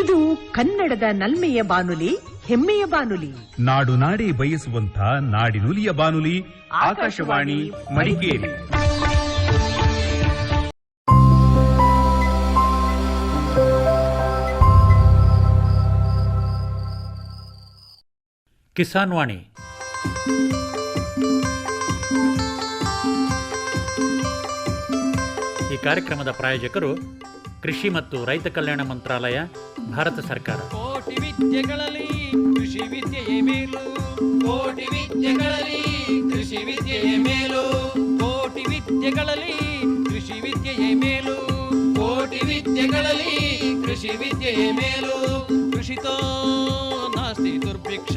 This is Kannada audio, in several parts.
ಇದು ಕನ್ನಡದ ನಲ್ಮೆಯ ಬಾನುಲಿ ಹೆಮ್ಮೆಯ ಬಾನುಲಿ. ನಾಡು ನಾಡಿ ಬಯಸುವಂತ ನಾಡಿನುಲಿಯ ಬಾನುಲಿ ಆಕಾಶವಾಣಿ ಮಡಿಕೇರಿ. ಕಿಸಾನ್ ವಾಣಿ. ಈ ಕಾರ್ಯಕ್ರಮದ ಪ್ರಾಯೋಜಕರು ಕೃಷಿ ಮತ್ತು ರೈತ ಕಲ್ಯಾಣ ಮಂತ್ರಾಲಯ ಭಾರತ ಸರ್ಕಾರ. ಕೋಟಿ ವಿದ್ಯೆಗಳಲ್ಲಿ ಕೃಷಿ ವಿದ್ಯೆಯೇ ಮೇಲು. ಕೋಟಿ ವಿದ್ಯೆಗಳಲ್ಲಿ ಕೃಷಿ ವಿದ್ಯೆಯೇ ಮೇಲು. ಕೋಟಿ ವಿದ್ಯೆಗಳಲ್ಲಿ ಕೃಷಿ ವಿದ್ಯೆಯೇ ಮೇಲು. ಕೋಟಿ ವಿದ್ಯೆಗಳಲ್ಲಿ ಕೃಷಿ ವಿದ್ಯೆಯೇ ಮೇಲು. ಕೃಷಿತೋ ನಾಸ್ತಿ ದುರ್ಭಿಕ್ಷ.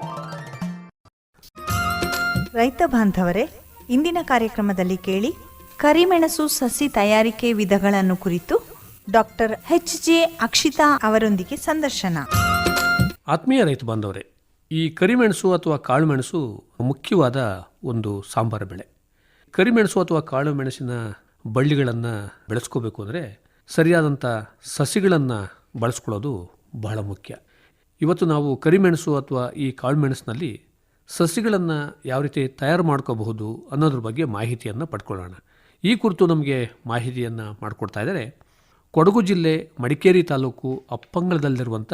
ರೈತ ಬಾಂಧವರೇ, ಇಂದಿನ ಕಾರ್ಯಕ್ರಮದಲ್ಲಿ ಕೇಳಿ ಕರಿಮೆಣಸು ಸಸಿ ತಯಾರಿಕೆ ವಿಧಗಳನ್ನು ಕುರಿತು ಡಾಕ್ಟರ್ ಎಚ್ ಜೆ ಅಕ್ಷಿತಾ ಅವರೊಂದಿಗೆ ಸಂದರ್ಶನ. ಆತ್ಮೀಯ ರೈತ ಬಾಂಧವರೇ, ಈ ಕರಿಮೆಣಸು ಅಥವಾ ಕಾಳುಮೆಣಸು ಮುಖ್ಯವಾದ ಒಂದು ಸಾಂಬಾರ ಬೆಳೆ. ಕರಿಮೆಣಸು ಅಥವಾ ಕಾಳು ಮೆಣಸಿನ ಬಳ್ಳಿಗಳನ್ನು ಬೆಳೆಸ್ಕೋಬೇಕು ಅಂದರೆ ಸರಿಯಾದಂಥ ಸಸಿಗಳನ್ನು ಬಳಸ್ಕೊಳ್ಳೋದು ಬಹಳ ಮುಖ್ಯ. ಇವತ್ತು ನಾವು ಕರಿಮೆಣಸು ಅಥವಾ ಈ ಕಾಳುಮೆಣಸಿನಲ್ಲಿ ಸಸಿಗಳನ್ನು ಯಾವ ರೀತಿ ತಯಾರು ಮಾಡ್ಕೋಬಹುದು ಅನ್ನೋದ್ರ ಬಗ್ಗೆ ಮಾಹಿತಿಯನ್ನು ಪಡ್ಕೊಳ್ಳೋಣ. ಈ ಕುರಿತು ನಮಗೆ ಮಾಹಿತಿಯನ್ನು ಮಾಡಿಕೊಡ್ತಾ ಇದ್ದಾರೆ ಕೊಡಗು ಜಿಲ್ಲೆ ಮಡಿಕೇರಿ ತಾಲೂಕು ಅಪ್ಪಂಗಳದಲ್ಲಿರುವಂಥ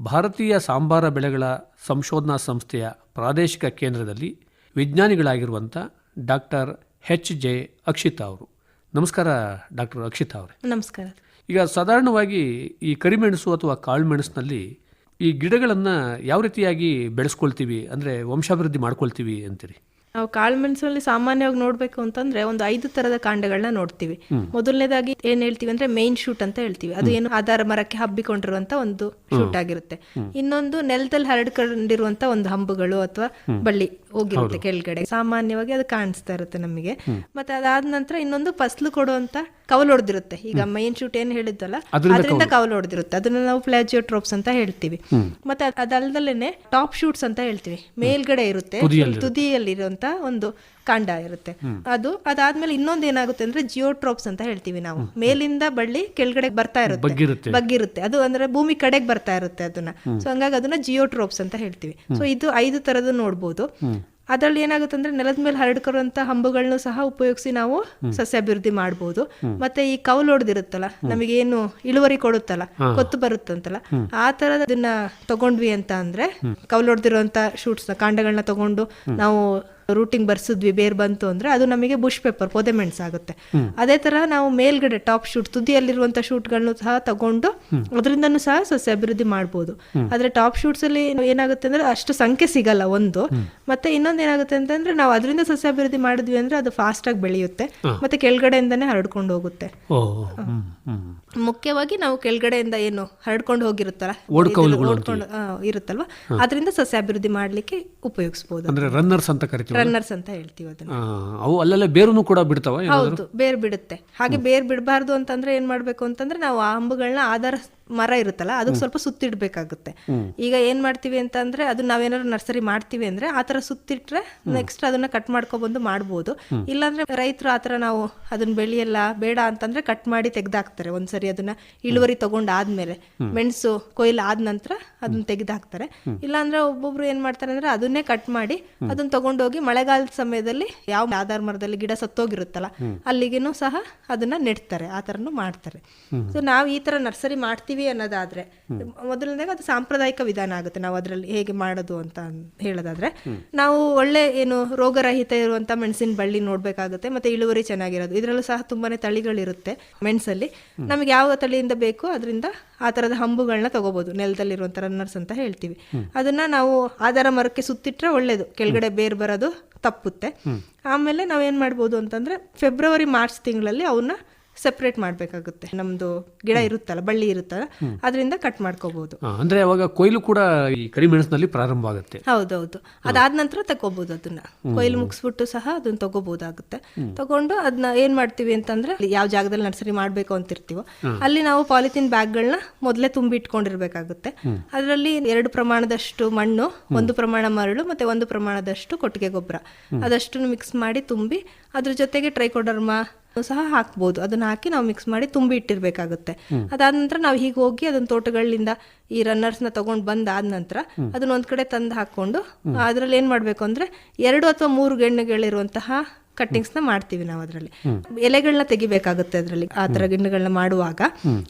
ಭಾರತೀಯ ಸಾಂಬಾರ ಬೆಳೆಗಳ ಸಂಶೋಧನಾ ಸಂಸ್ಥೆಯ ಪ್ರಾದೇಶಿಕ ಕೇಂದ್ರದಲ್ಲಿ ವಿಜ್ಞಾನಿಗಳಾಗಿರುವಂಥ ಡಾಕ್ಟರ್ ಎಚ್ ಜೆ ಅಕ್ಷಿತಾ ಅವರು. ನಮಸ್ಕಾರ ಡಾಕ್ಟರ್ ಅಕ್ಷಿತಾ ಅವರೇ. ನಮಸ್ಕಾರ. ಈಗ ಸಾಧಾರಣವಾಗಿ ಈ ಕರಿಮೆಣಸು ಅಥವಾ ಕಾಳುಮೆಣಸಿನಲ್ಲಿ ಈ ಗಿಡಗಳನ್ನು ಯಾವ ರೀತಿಯಾಗಿ ಬೆಳೆಸ್ಕೊಳ್ತೀವಿ? ಅಂದರೆ ವಂಶಾಭಿವೃದ್ಧಿ ಮಾಡ್ಕೊಳ್ತೀವಿ ಅಂತೀರಿ? ನಾವು ಕಾಳುಮೆಣಸಲ್ಲಿ ಸಾಮಾನ್ಯವಾಗಿ ನೋಡಬೇಕು ಅಂತಂದ್ರೆ ಒಂದು ಐದು ತರದ ಕಾಂಡಗಳನ್ನ ನೋಡ್ತೀವಿ. ಮೊದಲನೇದಾಗಿ ಏನ್ ಹೇಳ್ತೀವಿ ಅಂದ್ರೆ ಮೇನ್ ಶೂಟ್ ಅಂತ ಹೇಳ್ತೀವಿ. ಅದು ಏನು ಆಧಾರ ಮರಕ್ಕೆ ಹಬ್ಬಿಕೊಂಡಿರುವಂತ ಒಂದು ಶೂಟ್ ಆಗಿರುತ್ತೆ. ಇನ್ನೊಂದು ನೆಲದಲ್ಲಿ ಹರಡ್ಕೊಂಡಿರುವಂತ ಒಂದು ಹಂಬುಗಳು ಅಥವಾ ಬಳ್ಳಿ ಹೋಗಿರುತ್ತೆ ಕೆಳಗಡೆ. ಸಾಮಾನ್ಯವಾಗಿ ಅದು ಕಾಣಿಸ್ತಾ ಇರುತ್ತೆ ನಮಗೆ. ಮತ್ತೆ ಅದಾದ ನಂತರ ಇನ್ನೊಂದು ಫಸ್ಲು ಕೊಡುವಂತ ಕವಲು ಹೊಡೆದಿರುತ್ತೆ ಈಗ ಮೈನ್ ಶೂಟ್ ಏನ್ ಹೇಳಿದ್ದಲ್ಲ ಅದರಿಂದ ಕವಲು. ಹೊಡೆದಿರುತ್ತೆ ಅದನ್ನ ನಾವು ಫ್ಲಾಜಿಯೋಟ್ರೋಪ್ಸ್ ಅಂತ ಹೇಳ್ತೀವಿ. ಮತ್ತೆ ಅದಲ್ದಲ್ಲೇನೆ ಟಾಪ್ ಶೂಟ್ಸ್ ಅಂತ ಹೇಳ್ತೀವಿ. ಮೇಲ್ಗಡೆ ಇರುತ್ತೆ. ತುದಿಯಲ್ಲಿರುವಂತ ಒಂದು ಕಾಂಡ ಇರುತ್ತೆ. ಅದು ಅದಾದ್ಮೇಲೆ ಇನ್ನೊಂದು ಏನಾಗುತ್ತೆ ಅಂದ್ರೆ ಜಿಯೋಟ್ರೋಪ್ಸ್ ಅಂತ ಹೇಳ್ತೀವಿ ನಾವು. ಮೇಲಿಂದ ಬಳ್ಳಿ ಕೆಳಗಡೆ ಬರ್ತಾ ಇರುತ್ತೆ. ಬಗ್ಗಿರುತ್ತೆ. ಅದು ಅಂದ್ರೆ ಭೂಮಿ ಕಡೆಗೆ ಬರ್ತಾ ಇರುತ್ತೆ ಅದನ್ನ. ಸೊ ಹಂಗಾಗಿ ಅದನ್ನ ಜಿಯೋಟ್ರೋಪ್ಸ್ ಅಂತ ಹೇಳ್ತೀವಿ. ಸೊ ಇದು ಐದು ತರದ್ದು ನೋಡ್ಬೋದು. ಅದರಲ್ಲಿ ಏನಾಗುತ್ತೆ ಅಂದ್ರೆ ನೆಲದ ಮೇಲೆ ಹರಡ್ಕೊಳ್ಳುವಂತ ಹಂಬುಗಳನ್ನು ಸಹ ಉಪಯೋಗಿಸಿ ನಾವು ಸಸ್ಯ ಅಭಿವೃದ್ಧಿ ಮಾಡಬಹುದು ಮತ್ತೆ ಈ ಕೌಲ್ ಹೊಡೆದಿರುತ್ತಲ್ಲ ನಮಗೆ ಏನು ಇಳುವರಿ ಕೊಡುತ್ತಲ್ಲ ಕೊತ್ತು ಬರುತ್ತಂತಲ್ಲ ಆ ತರದನ್ನ ತಗೊಂಡ್ವಿ ಅಂತ ಅಂದ್ರೆ ಕೌಲ್ ಹೊಡೆದಿರುವಂತ ಶೂಟ್ಸ್ ಕಾಂಡಗಳನ್ನ ತಗೊಂಡು ನಾವು ರೂಟಿಂಗ್ ಬರ್ಸಿದ್ವಿ ಬೇರ್ ಬಂತು ಅಂದ್ರೆ ಅದು ನಮಗೆ ಬುಷ್ ಪೇಪರ್ ಪೊದೆ ಮೆಣಸಾಗುತ್ತೆ ಅದೇ ತರ ನಾವು ಮೇಲ್ಗಡೆ ಟಾಪ್ ಶೂಟ್ ತುದಿಯಲ್ಲಿರುವಂತ ಶೂಟ್ಗಳನ್ನು ಸಹ ತಗೊಂಡು ಅದರಿಂದನೂ ಸಹ ಸಸ್ಯ ಅಭಿವೃದ್ಧಿ ಮಾಡಬಹುದು ಆದ್ರೆ ಟಾಪ್ ಶೂಟ್ಸ್ ಅಲ್ಲಿ ಏನಾಗುತ್ತೆ ಅಂದ್ರೆ ಅಷ್ಟು ಸಂಖ್ಯೆ ಸಿಗಲ್ಲ ಒಂದು. ಮತ್ತೆ ಇನ್ನೊಂದು ಏನಾಗುತ್ತೆ ಅಂತಂದ್ರೆ ನಾವು ಅದರಿಂದ ಸಸ್ಯ ಅಭಿವೃದ್ಧಿ ಮಾಡಿದ್ವಿ ಅಂದ್ರೆ ಅದು ಫಾಸ್ಟ್ ಆಗಿ ಬೆಳೆಯುತ್ತೆ. ಮತ್ತೆ ಕೆಳಗಡೆಯಿಂದಾನೆ ಹರಡ್ಕೊಂಡು ಹೋಗುತ್ತೆ. ಮುಖ್ಯವಾಗಿ ನಾವು ಕೆಳಗಡೆಯಿಂದ ಏನು ಹರಡ್ಕೊಂಡು ಹೋಗಿರುತ್ತಲ್ಲ ಓಡ್ಕೊಂಡು ಇರುತ್ತಲ್ವಾ? ಅದರಿಂದ ಸಸ್ಯ ಅಭಿವೃದ್ಧಿ ಮಾಡಲಿಕ್ಕೆ ಉಪಯೋಗಿಸಬಹುದು ಅಂದ್ರೆ ರನ್ನರ್ಸ್ ಅಂತ ಕರಿತೀವಿ ರನ್ನರ್ಸ್ ಅಂತ ಹೇಳ್ತೀವಿ ಅದನ್ನ. ಅವು ಅಲ್ಲೆಲ್ಲ ಬೇರುನು ಕೂಡ ಬಿಡ್ತಾವ ಹೌದು ಬೇರ್ ಬಿಡುತ್ತೆ. ಹಾಗೆ ಬೇರ್ ಬಿಡಬಾರ್ದು ಅಂತಂದ್ರೆ ಏನ್ ಮಾಡ್ಬೇಕು ಅಂತಂದ್ರೆ ನಾವು ಆ ಅಂಬುಗಳನ್ನ ಆಧಾರ ಮರ ಇರುತ್ತಲ್ಲ ಅದಕ್ಕೆ ಸ್ವಲ್ಪ ಸುತ್ತಿಡ್ಬೇಕಾಗುತ್ತೆ ಈಗ ಏನ್ ಮಾಡ್ತೀವಿ ಅಂತ ಅಂದ್ರೆ ಅದನ್ನ ನಾವೇನಾದ್ರು ನರ್ಸರಿ ಮಾಡ್ತೀವಿ ಅಂದ್ರೆ ಆತರ ತರ ಸುತ್ತಿಟ್ರೆ ನೆಕ್ಸ್ಟ್ ಅದನ್ನ ಕಟ್ ಮಾಡ್ಕೊಬಂದು ಮಾಡ್ಬೋದು. ಇಲ್ಲಾಂದ್ರೆ ರೈತರು ಆತರ ನಾವು ಅದನ್ನ ಬೆಳೆಯಲ್ಲ ಬೇಡ ಅಂತಂದ್ರೆ ಕಟ್ ಮಾಡಿ ತೆಗ್ದಾಕ್ತಾರೆ. ಒಂದ್ಸರಿ ಅದನ್ನ ಇಳುವರಿ ತಗೊಂಡಾದ್ಮೇಲೆ ಮೆಣಸು ಕೊಯ್ಲು ಆದ ನಂತರ ಅದನ್ನ ತೆಗೆದಾಕ್ತಾರೆ. ಇಲ್ಲಾಂದ್ರೆ ಒಬ್ಬೊಬ್ರು ಏನ್ ಮಾಡ್ತಾರೆ ಅಂದ್ರೆ ಅದನ್ನೇ ಕಟ್ ಮಾಡಿ ಅದನ್ನ ತಗೊಂಡೋಗಿ ಮಳೆಗಾಲದ ಸಮಯದಲ್ಲಿ ಯಾವ ಆಧಾರ ಮರದಲ್ಲಿ ಗಿಡ ಸತ್ತೋಗಿರುತ್ತಲ್ಲ ಅಲ್ಲಿಗೇನು ಸಹ ಅದನ್ನ ನೆಡ್ತಾರೆ ಆತರನು ಥರನೂ ಮಾಡ್ತಾರೆ. ಸೊ ನಾವು ಈ ತರ ನರ್ಸರಿ ಮಾಡ್ತೀವಿ ಅನ್ನೋದಾದ್ರೆ ಮೊದಲನೇ ಅದು ಸಾಂಪ್ರದಾಯಿಕ ವಿಧಾನ ಆಗುತ್ತೆ. ನಾವು ಅದರಲ್ಲಿ ಹೇಗೆ ಮಾಡೋದು ಅಂತ ಹೇಳೋದಾದ್ರೆ, ನಾವು ಒಳ್ಳೆ ಏನು ರೋಗರಹಿತ ಇರುವಂತ ಮೆಣಸಿನ ಬಳ್ಳಿ ನೋಡ್ಬೇಕಾಗುತ್ತೆ, ಮತ್ತೆ ಇಳುವರಿ ಚೆನ್ನಾಗಿರೋದು. ಇದರಲ್ಲೂ ಸಹ ತುಂಬಾನೇ ತಳಿಗಳಿರುತ್ತೆ ಮೆಣಸಲ್ಲಿ. ನಮಗೆ ಯಾವ ತಳಿಯಿಂದ ಬೇಕು ಅದರಿಂದ ಆ ತರದ ಹಂಬುಗಳನ್ನ ತಗೋಬಹುದು ನೆಲದಲ್ಲಿರುವಂತ ರನ್ನರ್ಸ್ ಅಂತ ಹೇಳ್ತೀವಿ. ಅದನ್ನ ನಾವು ಆಧಾರ ಮರಕ್ಕೆ ಸುತ್ತಿಟ್ರೆ ಒಳ್ಳೇದು. ಕೆಳಗಡೆ ಬೇರ್ ಬರೋದು ತಪ್ಪುತ್ತೆ. ಆಮೇಲೆ ನಾವೇನ್ ಮಾಡ್ಬೋದು ಅಂತಂದ್ರೆ, ಫೆಬ್ರವರಿ, ಮಾರ್ಚ್ ತಿಂಗಳಲ್ಲಿ ಅವನ್ನ ಸೆಪ್ರೇಟ್ ಮಾಡಬೇಕಾಗುತ್ತೆ. ನಮ್ದು ಗಿಡ ಇರುತ್ತಲ್ಲ ಬಳ್ಳಿ ಇರುತ್ತಲ್ಲ ಅದರಿಂದ ಕಟ್ ಮಾಡ್ಕೋಬಹುದು ಅಂದ್ರೆ ಅವಾಗ ಕೊಯ್ಲು ಕೂಡ ಈ ಕರಿಮೆಣಸಿನಲ್ಲಿ ಪ್ರಾರಂಭ ಆಗುತ್ತೆ ಹೌದೌದು. ಅದಾದ ನಂತರ ತಗೋಬಹುದು ಅದನ್ನ. ಕೊಯ್ಲು ಮುಗಿಸ್ಬಿಟ್ಟು ಸಹ ಅದನ್ನ ತಗೋಬಹುದಾಗುತ್ತೆ ತಗೊಂಡು ಅದನ್ನ ಏನ್ ಮಾಡ್ತೀವಿ ಅಂತಂದ್ರೆ ಯಾವ ಜಾಗದಲ್ಲಿ ನರ್ಸರಿ ಮಾಡ್ಬೇಕು ಅಂತಿರ್ತೀವೋ ಅಲ್ಲಿ ನಾವು ಪಾಲಿಥಿನ್ ಬ್ಯಾಗ್ಗಳನ್ನ ಮೊದಲೇ ತುಂಬಿ ಇಟ್ಕೊಂಡಿರ್ಬೇಕಾಗುತ್ತೆ ಅದರಲ್ಲಿ ಎರಡು ಪ್ರಮಾಣದಷ್ಟು ಮಣ್ಣು ಒಂದು ಪ್ರಮಾಣ ಮರಳು ಮತ್ತೆ ಒಂದು ಪ್ರಮಾಣದಷ್ಟು ಕೊಟ್ಟಿಗೆ ಗೊಬ್ಬರ. ಅದಷ್ಟು ಮಿಕ್ಸ್ ಮಾಡಿ ತುಂಬಿ ಅದ್ರ ಜೊತೆಗೆ ಟ್ರೈಕೋಡರ್ಮಾ ಸಹ ಹಾಕ್ಬೋದು. ಅದನ್ನ ಹಾಕಿ ನಾವು ಮಿಕ್ಸ್ ಮಾಡಿ ತುಂಬಿ ಇಟ್ಟಿರ್ಬೇಕಾಗುತ್ತೆ. ಅದಾದ ನಂತರ ನಾವು ಹೀಗೆ ಹೋಗಿ ಅದನ್ನ ತೋಟಗಳಿಂದ ಈ ರನ್ನರ್ಸ್ನ ತಗೊಂಡ್ ಬಂದಾದ ನಂತರ ಅದನ್ನ ಒಂದ್ ಕಡೆ ತಂದು ಹಾಕೊಂಡು ಅದ್ರಲ್ಲಿ ಏನ್ ಮಾಡ್ಬೇಕು ಅಂದ್ರೆ ಎರಡು ಅಥವಾ ಮೂರು ಗೆಣ್ಣೆಗಳಿರುವಂತಹ ಕಟ್ಟಿಂಗ್ಸ್ನ ಮಾಡ್ತೀವಿ ನಾವು ಅದರಲ್ಲಿ. ಎಲೆಗಳನ್ನ ತೆಗಿಬೇಕಾಗುತ್ತೆ ಅದರಲ್ಲಿ. ಆ ತರ ಗಿಣ್ಣುಗಳನ್ನ ಮಾಡುವಾಗ.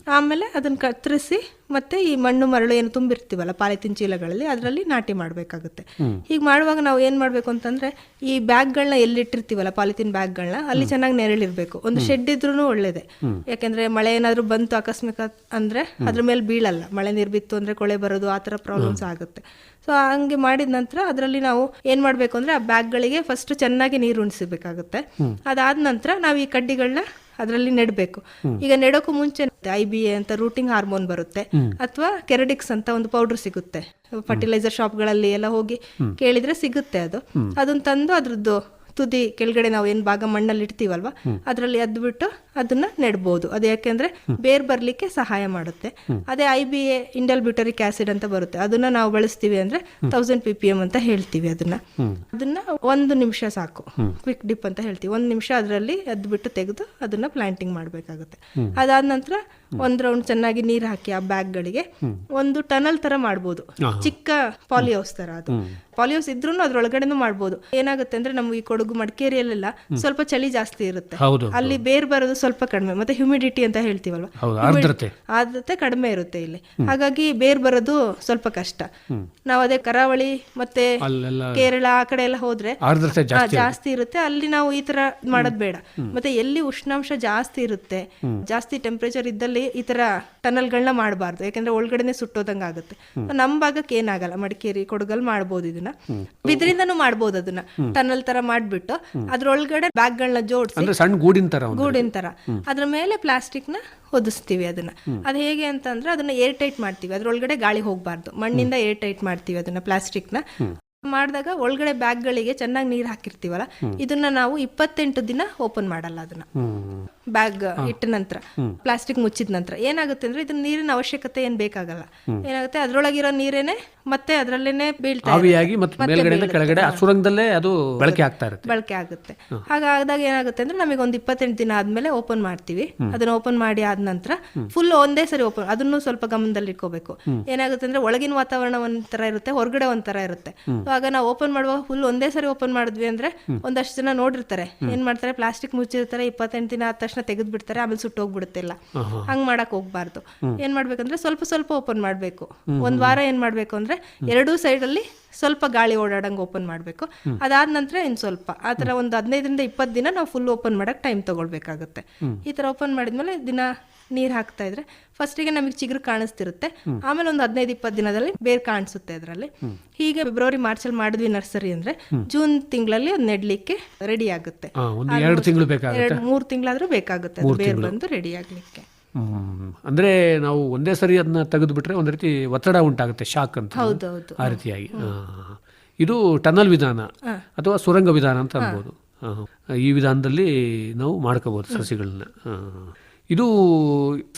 ಆಮೇಲೆ ಅದನ್ನ ಕತ್ತರಿಸಿ ಮತ್ತೆ ಈ ಮಣ್ಣು ಮರಳು ಏನು ತುಂಬಿರ್ತೀವಲ್ಲ ಪಾಲಿಥಿನ್ ಚೀಲಗಳಲ್ಲಿ ಅದರಲ್ಲಿ ನಾಟಿ ಮಾಡಬೇಕಾಗುತ್ತೆ. ಹೀಗೆ ಮಾಡುವಾಗ ನಾವು ಏನು ಮಾಡಬೇಕು ಅಂತಂದ್ರೆ ಈ ಬ್ಯಾಗ್ಗಳನ್ನ ಎಲ್ಲಿಟ್ಟಿರ್ತೀವಲ್ಲ ಪಾಲಿಥಿನ್ ಬ್ಯಾಗ್ಗಳನ್ನ ಅಲ್ಲಿ ಚೆನ್ನಾಗಿ ನೆರಳಿರಬೇಕು. ಒಂದು ಶೆಡ್ ಇದ್ರೂ ಒಳ್ಳೇದೆ. ಯಾಕೆಂದ್ರೆ ಮಳೆ ಏನಾದರೂ ಬಂತು ಆಕಸ್ಮಿಕ ಅಂದ್ರೆ ಅದ್ರ ಮೇಲೆ ಬೀಳಲ್ಲ. ಮಳೆ ನೀರು ಬಿತ್ತು ಅಂದ್ರೆ ಕೊಳೆ ಬರೋದು ಆ ಥರ ಪ್ರಾಬ್ಲಮ್ಸ್ ಆಗುತ್ತೆ. ಸೊ ಹಂಗೆ ಮಾಡಿದ ನಂತರ ಅದರಲ್ಲಿ ನಾವು ಏನ್ ಮಾಡಬೇಕು ಅಂದ್ರೆ ಆ ಬ್ಯಾಗ್ಗಳಿಗೆ ಫಸ್ಟ್ ಚೆನ್ನಾಗಿ ನೀರು ಉಣಿಸಬೇಕಾಗುತ್ತೆ ಅದಾದ ನಂತರ ನಾವು ಈ ಕಡ್ಡಿಗಳನ್ನ ಅದರಲ್ಲಿ ನೆಡಬೇಕು. ಈಗ ನೆಡೋಕ್ಕೂ ಮುಂಚೆ ಐ ಬಿ ಎ ಅಂತ ರೂಟಿಂಗ್ ಹಾರ್ಮೋನ್ ಬರುತ್ತೆ. ಅಥವಾ ಕೆರಡಿಕ್ಸ್ ಅಂತ ಒಂದು ಪೌಡರ್ ಸಿಗುತ್ತೆ. ಫರ್ಟಿಲೈಸರ್ ಶಾಪ್ಗಳಲ್ಲಿ ಎಲ್ಲ ಹೋಗಿ ಕೇಳಿದ್ರೆ ಸಿಗುತ್ತೆ ಅದು. ಅದನ್ನ ತಂದು ಅದ್ರದ್ದು ತುದಿ ಕೆಳಗಡೆ ನಾವು ಏನ್ ಭಾಗ ಮಣ್ಣಲ್ಲಿ ಇಡ್ತೀವಲ್ವಾ? ಅದರಲ್ಲಿ ಅದ್ಬಿಟ್ಟು ಅದನ್ನ ನೆಡ್ಬೋದು. ಅದು ಯಾಕೆಂದ್ರೆ ಬೇರ್ ಬರ್ಲಿಕ್ಕೆ ಸಹಾಯ ಮಾಡುತ್ತೆ. ಅದೇ I B A indole butyric acid ಅಂತ ಬರುತ್ತೆ. ಅದನ್ನ ನಾವು ಬಳಸ್ತೀವಿ ಅಂದ್ರೆ ತೌಸಂಡ್ ಪಿ ಪಿ ಎಂ ಅಂತ ಹೇಳ್ತೀವಿ ಅದನ್ನ. ಅದನ್ನ ಒಂದು ನಿಮಿಷ ಸಾಕು. ಕ್ವಿಕ್ ಡಿಪ್ ಅಂತ ಹೇಳ್ತೀವಿ. ಒಂದು ನಿಮಿಷ ಅದರಲ್ಲಿ ಅದ್ಬಿಟ್ಟು ತೆಗೆದು ಅದನ್ನ ಪ್ಲಾಂಟಿಂಗ್ ಮಾಡಬೇಕಾಗುತ್ತೆ. ಅದಾದ ನಂತರ ಒಂದ್ ರೌಂಡ್ ಚೆನ್ನಾಗಿ ನೀರು ಹಾಕಿ ಆ ಬ್ಯಾಗ್ಗಳಿಗೆ. ಒಂದು ಟನಲ್ ತರ ಮಾಡ್ಬೋದು. ಚಿಕ್ಕ ಪಾಲಿಹೌಸ್ ತರ ಅದು. ಪಾಲಿಹೌಸ್ ಇದ್ರೂ ಅದ್ರೊಳಗಡೆನೂ ಮಾಡ್ಬೋದು. ಏನಾಗುತ್ತೆ ಅಂದ್ರೆ ನಮ್ಗೆ ಈ ಕೊಡಗು ಮಡಿಕೇರಿಯಲ್ಲೆಲ್ಲ ಸ್ವಲ್ಪ ಚಳಿ ಜಾಸ್ತಿ ಇರುತ್ತೆ. ಅಲ್ಲಿ ಬೇರ್ ಬರೋದು ಸ್ವಲ್ಪ ಕಡಿಮೆ. ಮತ್ತೆ ಹ್ಯುಮಿಡಿಟಿ ಅಂತ ಹೇಳ್ತೀವಲ್ವಾ? ಆರ್ದ್ರತೆ. ಆದ್ರತೆ ಕಡಿಮೆ ಇರುತ್ತೆ ಇಲ್ಲಿ. ಹಾಗಾಗಿ ಬೇರ್ ಬರೋದು ಸ್ವಲ್ಪ ಕಷ್ಟ. ನಾವು ಅದೇ ಕರಾವಳಿ ಮತ್ತೆ ಕೇರಳ ಆ ಕಡೆ ಎಲ್ಲ ಹೋದ್ರೆ ಜಾಸ್ತಿ ಇರುತ್ತೆ. ಅಲ್ಲಿ ನಾವು ಈ ತರ ಮಾಡೋದ್ ಬೇಡ. ಮತ್ತೆ ಎಲ್ಲಿ ಉಷ್ಣಾಂಶ ಜಾಸ್ತಿ ಇರುತ್ತೆ ಜಾಸ್ತಿ ಟೆಂಪರೇಚರ್ ಇದ್ದಲ್ಲಿ ಈ ತರ ಟನಲ್ಗಳನ್ನ ಮಾಡಬಾರ್ದು ಯಾಕಂದ್ರೆ ಒಳಗಡೆನೆ ಸುಟ್ಟೋದಂಗ ಆಗುತ್ತೆ. ನಮ್ ಭಾಗಕ್ಕೆ ಏನಾಗಲ್ಲ ಮಡಿಕೇರಿ ಕೊಡಗಲ್ ಮಾಡ್ಬೋದು ಇದನ್ನ. ಬಿದ್ರಿಂದನೂ ಮಾಡ್ಬೋದು ಅದನ್ನ. ಟನಲ್ ತರ ಮಾಡ್ಬಿಟ್ಟು ಅದ್ರೊಳಗಡೆ ಬ್ಯಾಗ್ಗಳನ್ನ ಜೋಡಿಸಿ ಅಂದ್ರೆ ಸಣ್ಣ ಗೂಡಿನ ತರ ಗೂಡಿನ ತರ. ಅದ್ರ ಮೇಲೆ ಪ್ಲಾಸ್ಟಿಕ್ನ ಹೊದಿಸ್ತೀವಿ ಅದನ್ನ. ಅದು ಹೇಗೆ ಅಂತಂದ್ರೆ ಅದನ್ನ ಏರ್ ಟೈಟ್ ಮಾಡ್ತೀವಿ. ಅದ್ರೊಳಗಡೆ ಗಾಳಿ ಹೋಗಬಾರ್ದು. ಮಣ್ಣಿಂದ ಏರ್ ಟೈಟ್ ಮಾಡ್ತೀವಿ ಅದನ್ನ ಪ್ಲಾಸ್ಟಿಕ್ನ ಮಾಡಿದಾಗ ಒಳಗಡೆ ಬ್ಯಾಗ್ಗಳಿಗೆ ಚೆನ್ನಾಗಿ ನೀರು ಹಾಕಿರ್ತೀವಲ್ಲ ಇದನ್ನ ನಾವು ಇಪ್ಪತ್ತೆಂಟು ದಿನ ಓಪನ್ ಮಾಡಲ್ಲ ಅದನ್ನ. ಬ್ಯಾಗ್ ಇಟ್ಟ ನಂತರ ಪ್ಲಾಸ್ಟಿಕ್ ಮುಚ್ಚಿದ ನಂತರ. ಏನಾಗುತ್ತೆ ಅಂದ್ರೆ ಇದನ್ನ ನೀರಿನ ಅವಶ್ಯಕತೆ ಏನ್ ಬೇಕಾಗಲ್ಲ. ಏನಾಗುತ್ತೆ ಅದ್ರೊಳಗಿರೋ ನೀರೇನೆ ಮತ್ತೆ ಅದ್ರಲ್ಲೇನೆ ಬೀಳ್ತಾ ಕೆಳಗಡೆ ಸುರಂಗದಲ್ಲೇ ಅದು ಬಳಕೆ ಆಗ್ತಾ ಇರುತ್ತೆ. ಬಳಕೆ ಆಗುತ್ತೆ. ಹಾಗಾದಾಗ ಏನಾಗುತ್ತೆ ಅಂದ್ರೆ ನಮಗೆ ಒಂದು ಇಪ್ಪತ್ತೆಂಟು ದಿನ ಆದ್ಮೇಲೆ ಓಪನ್ ಮಾಡ್ತೀವಿ. ಅದನ್ನ ಓಪನ್ ಮಾಡಿ ಆದ ನಂತರ ಫುಲ್ ಒಂದೇ ಸರಿ ಓಪನ್ ಅದನ್ನು ಸ್ವಲ್ಪ ಗಮನದಲ್ಲಿ ಇಟ್ಕೋಬೇಕು ಏನಾಗುತ್ತೆ ಅಂದ್ರೆ ಒಳಗಿನ ವಾತಾವರಣ ಒಂಥರ ಇರುತ್ತೆ ಹೊರಗಡೆ ಒಂಥರ ಇರುತ್ತೆ. ಆಗ ನಾವು ಓಪನ್ ಮಾಡುವಾಗ ಫುಲ್ ಒಂದೇ ಸರಿ ಓಪನ್ ಮಾಡಿದ್ವಿ ಅಂದ್ರೆ ಒಂದಷ್ಟು ಜನ ನೋಡಿರ್ತಾರೆ. ಏನ್ ಮಾಡ್ತಾರೆ? ಪ್ಲಾಸ್ಟಿಕ್ ಮುಚ್ಚಿರ್ತಾರೆ ಇಪ್ಪತ್ತೆಂಟು ದಿನ ಆದ ತಕ್ಷಣ ತೆಗೆದು ಬಿಡ್ತಾರೆ ಆಮೇಲೆ ಸುಟ್ಟು ಹೋಗ್ಬಿಡುತ್ತಿಲ್ಲ. ಹಂಗ್ ಮಾಡಕ್ ಹೋಗ್ಬಾರ್ದು. ಏನ್ ಮಾಡ್ಬೇಕಂದ್ರೆ ಸ್ವಲ್ಪ ಸ್ವಲ್ಪ ಓಪನ್ ಮಾಡ್ಬೇಕು. ಒಂದ್ ವಾರ ಏನ್ ಮಾಡ್ಬೇಕು ಅಂದ್ರೆ ಎರಡೂ ಸೈಡ್ ಅಲ್ಲಿ ಸ್ವಲ್ಪ ಗಾಳಿ ಓಡಾಡಂಗ್ ಓಪನ್ ಮಾಡಬೇಕು. ಅದಾದ ನಂತರ ಇನ್ ಸ್ವಲ್ಪ. ಆತರ ಥರ ಒಂದು ಹದಿನೈದರಿಂದ ಇಪ್ಪತ್ತು ದಿನ ನಾವು ಫುಲ್ ಓಪನ್ ಮಾಡಕ್ ಟೈಮ್ ತಗೊಳ್ಬೇಕಾಗುತ್ತೆ. ಈ ತರ ಓಪನ್ ಮಾಡಿದ್ಮೇಲೆ ದಿನ ನೀರು ಹಾಕ್ತಾ ಇದ್ರೆ ಫಸ್ಟಿಗೆ ನಮಗೆ ಚಿಗುರು ಕಾಣಿಸ್ತಿರುತ್ತೆ. ಆಮೇಲೆ ಒಂದು ಹದಿನೈದು ಇಪ್ಪತ್ತು ದಿನದಲ್ಲಿ ಬೇರ್ ಕಾಣಿಸುತ್ತೆ ಅದರಲ್ಲಿ ಹೀಗೆ ಫೆಬ್ರವರಿ ಮಾರ್ಚ್ ಅಲ್ಲಿ ಮಾಡಿದ್ವಿ ನರ್ಸರಿ ಅಂದ್ರೆ ಜೂನ್ ತಿಂಗಳಲ್ಲಿ ಅದು ನೆಡ್ಲಿಕ್ಕೆ ರೆಡಿ ಆಗುತ್ತೆ. ಎರಡು ತಿಂಗಳು ಬೇಕಾಗುತ್ತೆ? ಎರಡು ಮೂರು ತಿಂಗಳಾದ್ರೂ ಬೇಕಾಗುತ್ತೆ ಅದು ಬೇರ್ ಬಂದು ರೆಡಿ ಆಗ್ಲಿಕ್ಕೆ. ಅಂದ್ರೆ ನಾವು ಒಂದೇ ಸರಿ ಅದನ್ನ ತೆಗೆದು ಬಿಟ್ರೆ ಒಂದ್ ರೀತಿ ಒತ್ತಡ ಉಂಟಾಗುತ್ತೆ ಶಾಕ್ ಅಂತ. ಹೌದೌದು. ಆ ರೀತಿಯಾಗಿ. ಇದು ಟನಲ್ ವಿಧಾನ ಅಥವಾ ಸುರಂಗ ವಿಧಾನ ಅಂತ ಅನ್ಬೋದು. ಈ ವಿಧಾನದಲ್ಲಿ ನಾವು ಮಾಡ್ಕೋಬಹುದು ಸಸಿಗಳನ್ನ. ಇದು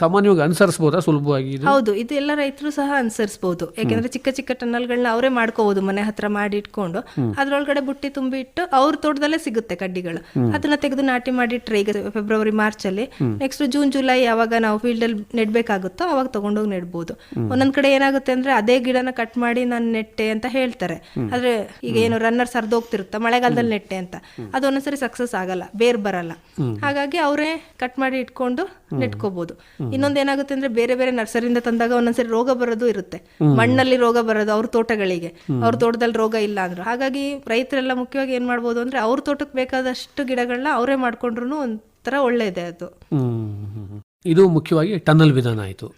ಸಾಮಾನ್ಯವಾಗಿ ಅನುಸರಿಸಬಹುದಾ ಸುಲಭವಾಗಿ ಹೌದು ಇದು ಎಲ್ಲ ರೈತರು ಸಹ ಅನುಸರಿಸಬಹುದು ಯಾಕೆಂದ್ರೆ ಚಿಕ್ಕ ಚಿಕ್ಕ ಟನಲ್ಗಳನ್ನ ಅವರೇ ಮಾಡ್ಕೋಬಹುದು ಮನೆ ಹತ್ರ ಮಾಡಿ ಇಟ್ಕೊಂಡು. ಅದ್ರೊಳಗಡೆ ಬುಟ್ಟಿ ತುಂಬಿ ಇಟ್ಟು ಅವ್ರ ತೋಟದಲ್ಲೇ ಸಿಗುತ್ತೆ ಕಡ್ಡಿಗಳು. ಅದನ್ನ ತೆಗೆದು ನಾಟಿ ಮಾಡಿ ಇಟ್ರೆ ಈಗ ಫೆಬ್ರವರಿ ಮಾರ್ಚ್ ಅಲ್ಲಿ ನೆಕ್ಸ್ಟ್ ಜೂನ್ ಜುಲೈ ಯಾವಾಗ ನಾವು ಫೀಲ್ಡ್ ಅಲ್ಲಿ ನೆಡ್ಬೇಕಾಗುತ್ತೋ ಅವಾಗ ತಗೊಂಡೋಗಿ ನೆಡ್ಬೋದು. ಒಂದೊಂದ್ ಕಡೆ ಏನಾಗುತ್ತೆ ಅಂದ್ರೆ ಅದೇ ಗಿಡನ ಕಟ್ ಮಾಡಿ ನಾನು ನೆಟ್ಟೆ ಅಂತ ಹೇಳ್ತಾರೆ. ಆದ್ರೆ ಈಗ ಏನು ರನ್ನರ್ ಸರ್ದೋಗ್ತಿರುತ್ತ? ಮಳೆಗಾಲದಲ್ಲಿ ನೆಟ್ಟೆ ಅಂತ. ಅದು ಒಂದೊಂದ್ಸರಿ ಸಕ್ಸಸ್ ಆಗಲ್ಲ. ಬೇರ್ ಬರಲ್ಲ. ಹಾಗಾಗಿ ಅವರೇ ಕಟ್ ಮಾಡಿ ಇಟ್ಕೊಂಡು ನೆಟ್ಕೋಬಹುದು ಇನ್ನೊಂದ್ ಏನಾಗುತ್ತೆ ಅಂದ್ರೆ ಬೇರೆ ಬೇರೆ ನರ್ಸರಿಯಿಂದ ತಂದಾಗ ಒಂದೊಂದ್ಸರಿ ರೋಗ ಬರೋದು ಇರುತ್ತೆ. ಮಣ್ಣಲ್ಲಿ ರೋಗ ಬರೋದು ಅವ್ರ ತೋಟಗಳಿಗೆ. ಅವ್ರ ತೋಟದಲ್ಲಿ ರೋಗ ಇಲ್ಲ ಅಂದ್ರೆ. ಹಾಗಾಗಿ ರೈತರೆಲ್ಲ ಮುಖ್ಯವಾಗಿ ಏನ್ ಮಾಡ್ಬೋದು ಅಂದ್ರೆ ಅವ್ರ ತೋಟಕ್ಕೆ ಬೇಕಾದಷ್ಟು ಗಿಡಗಳನ್ನ ಅವರೇ ಮಾಡ್ಕೊಂಡ್ರು ಒಂಥರ ಒಳ್ಳೇದೆ ಅದು. ಇದು ಮುಖ್ಯವಾಗಿ ಟನಲ್ ವಿಧಾನ ಆಯಿತು.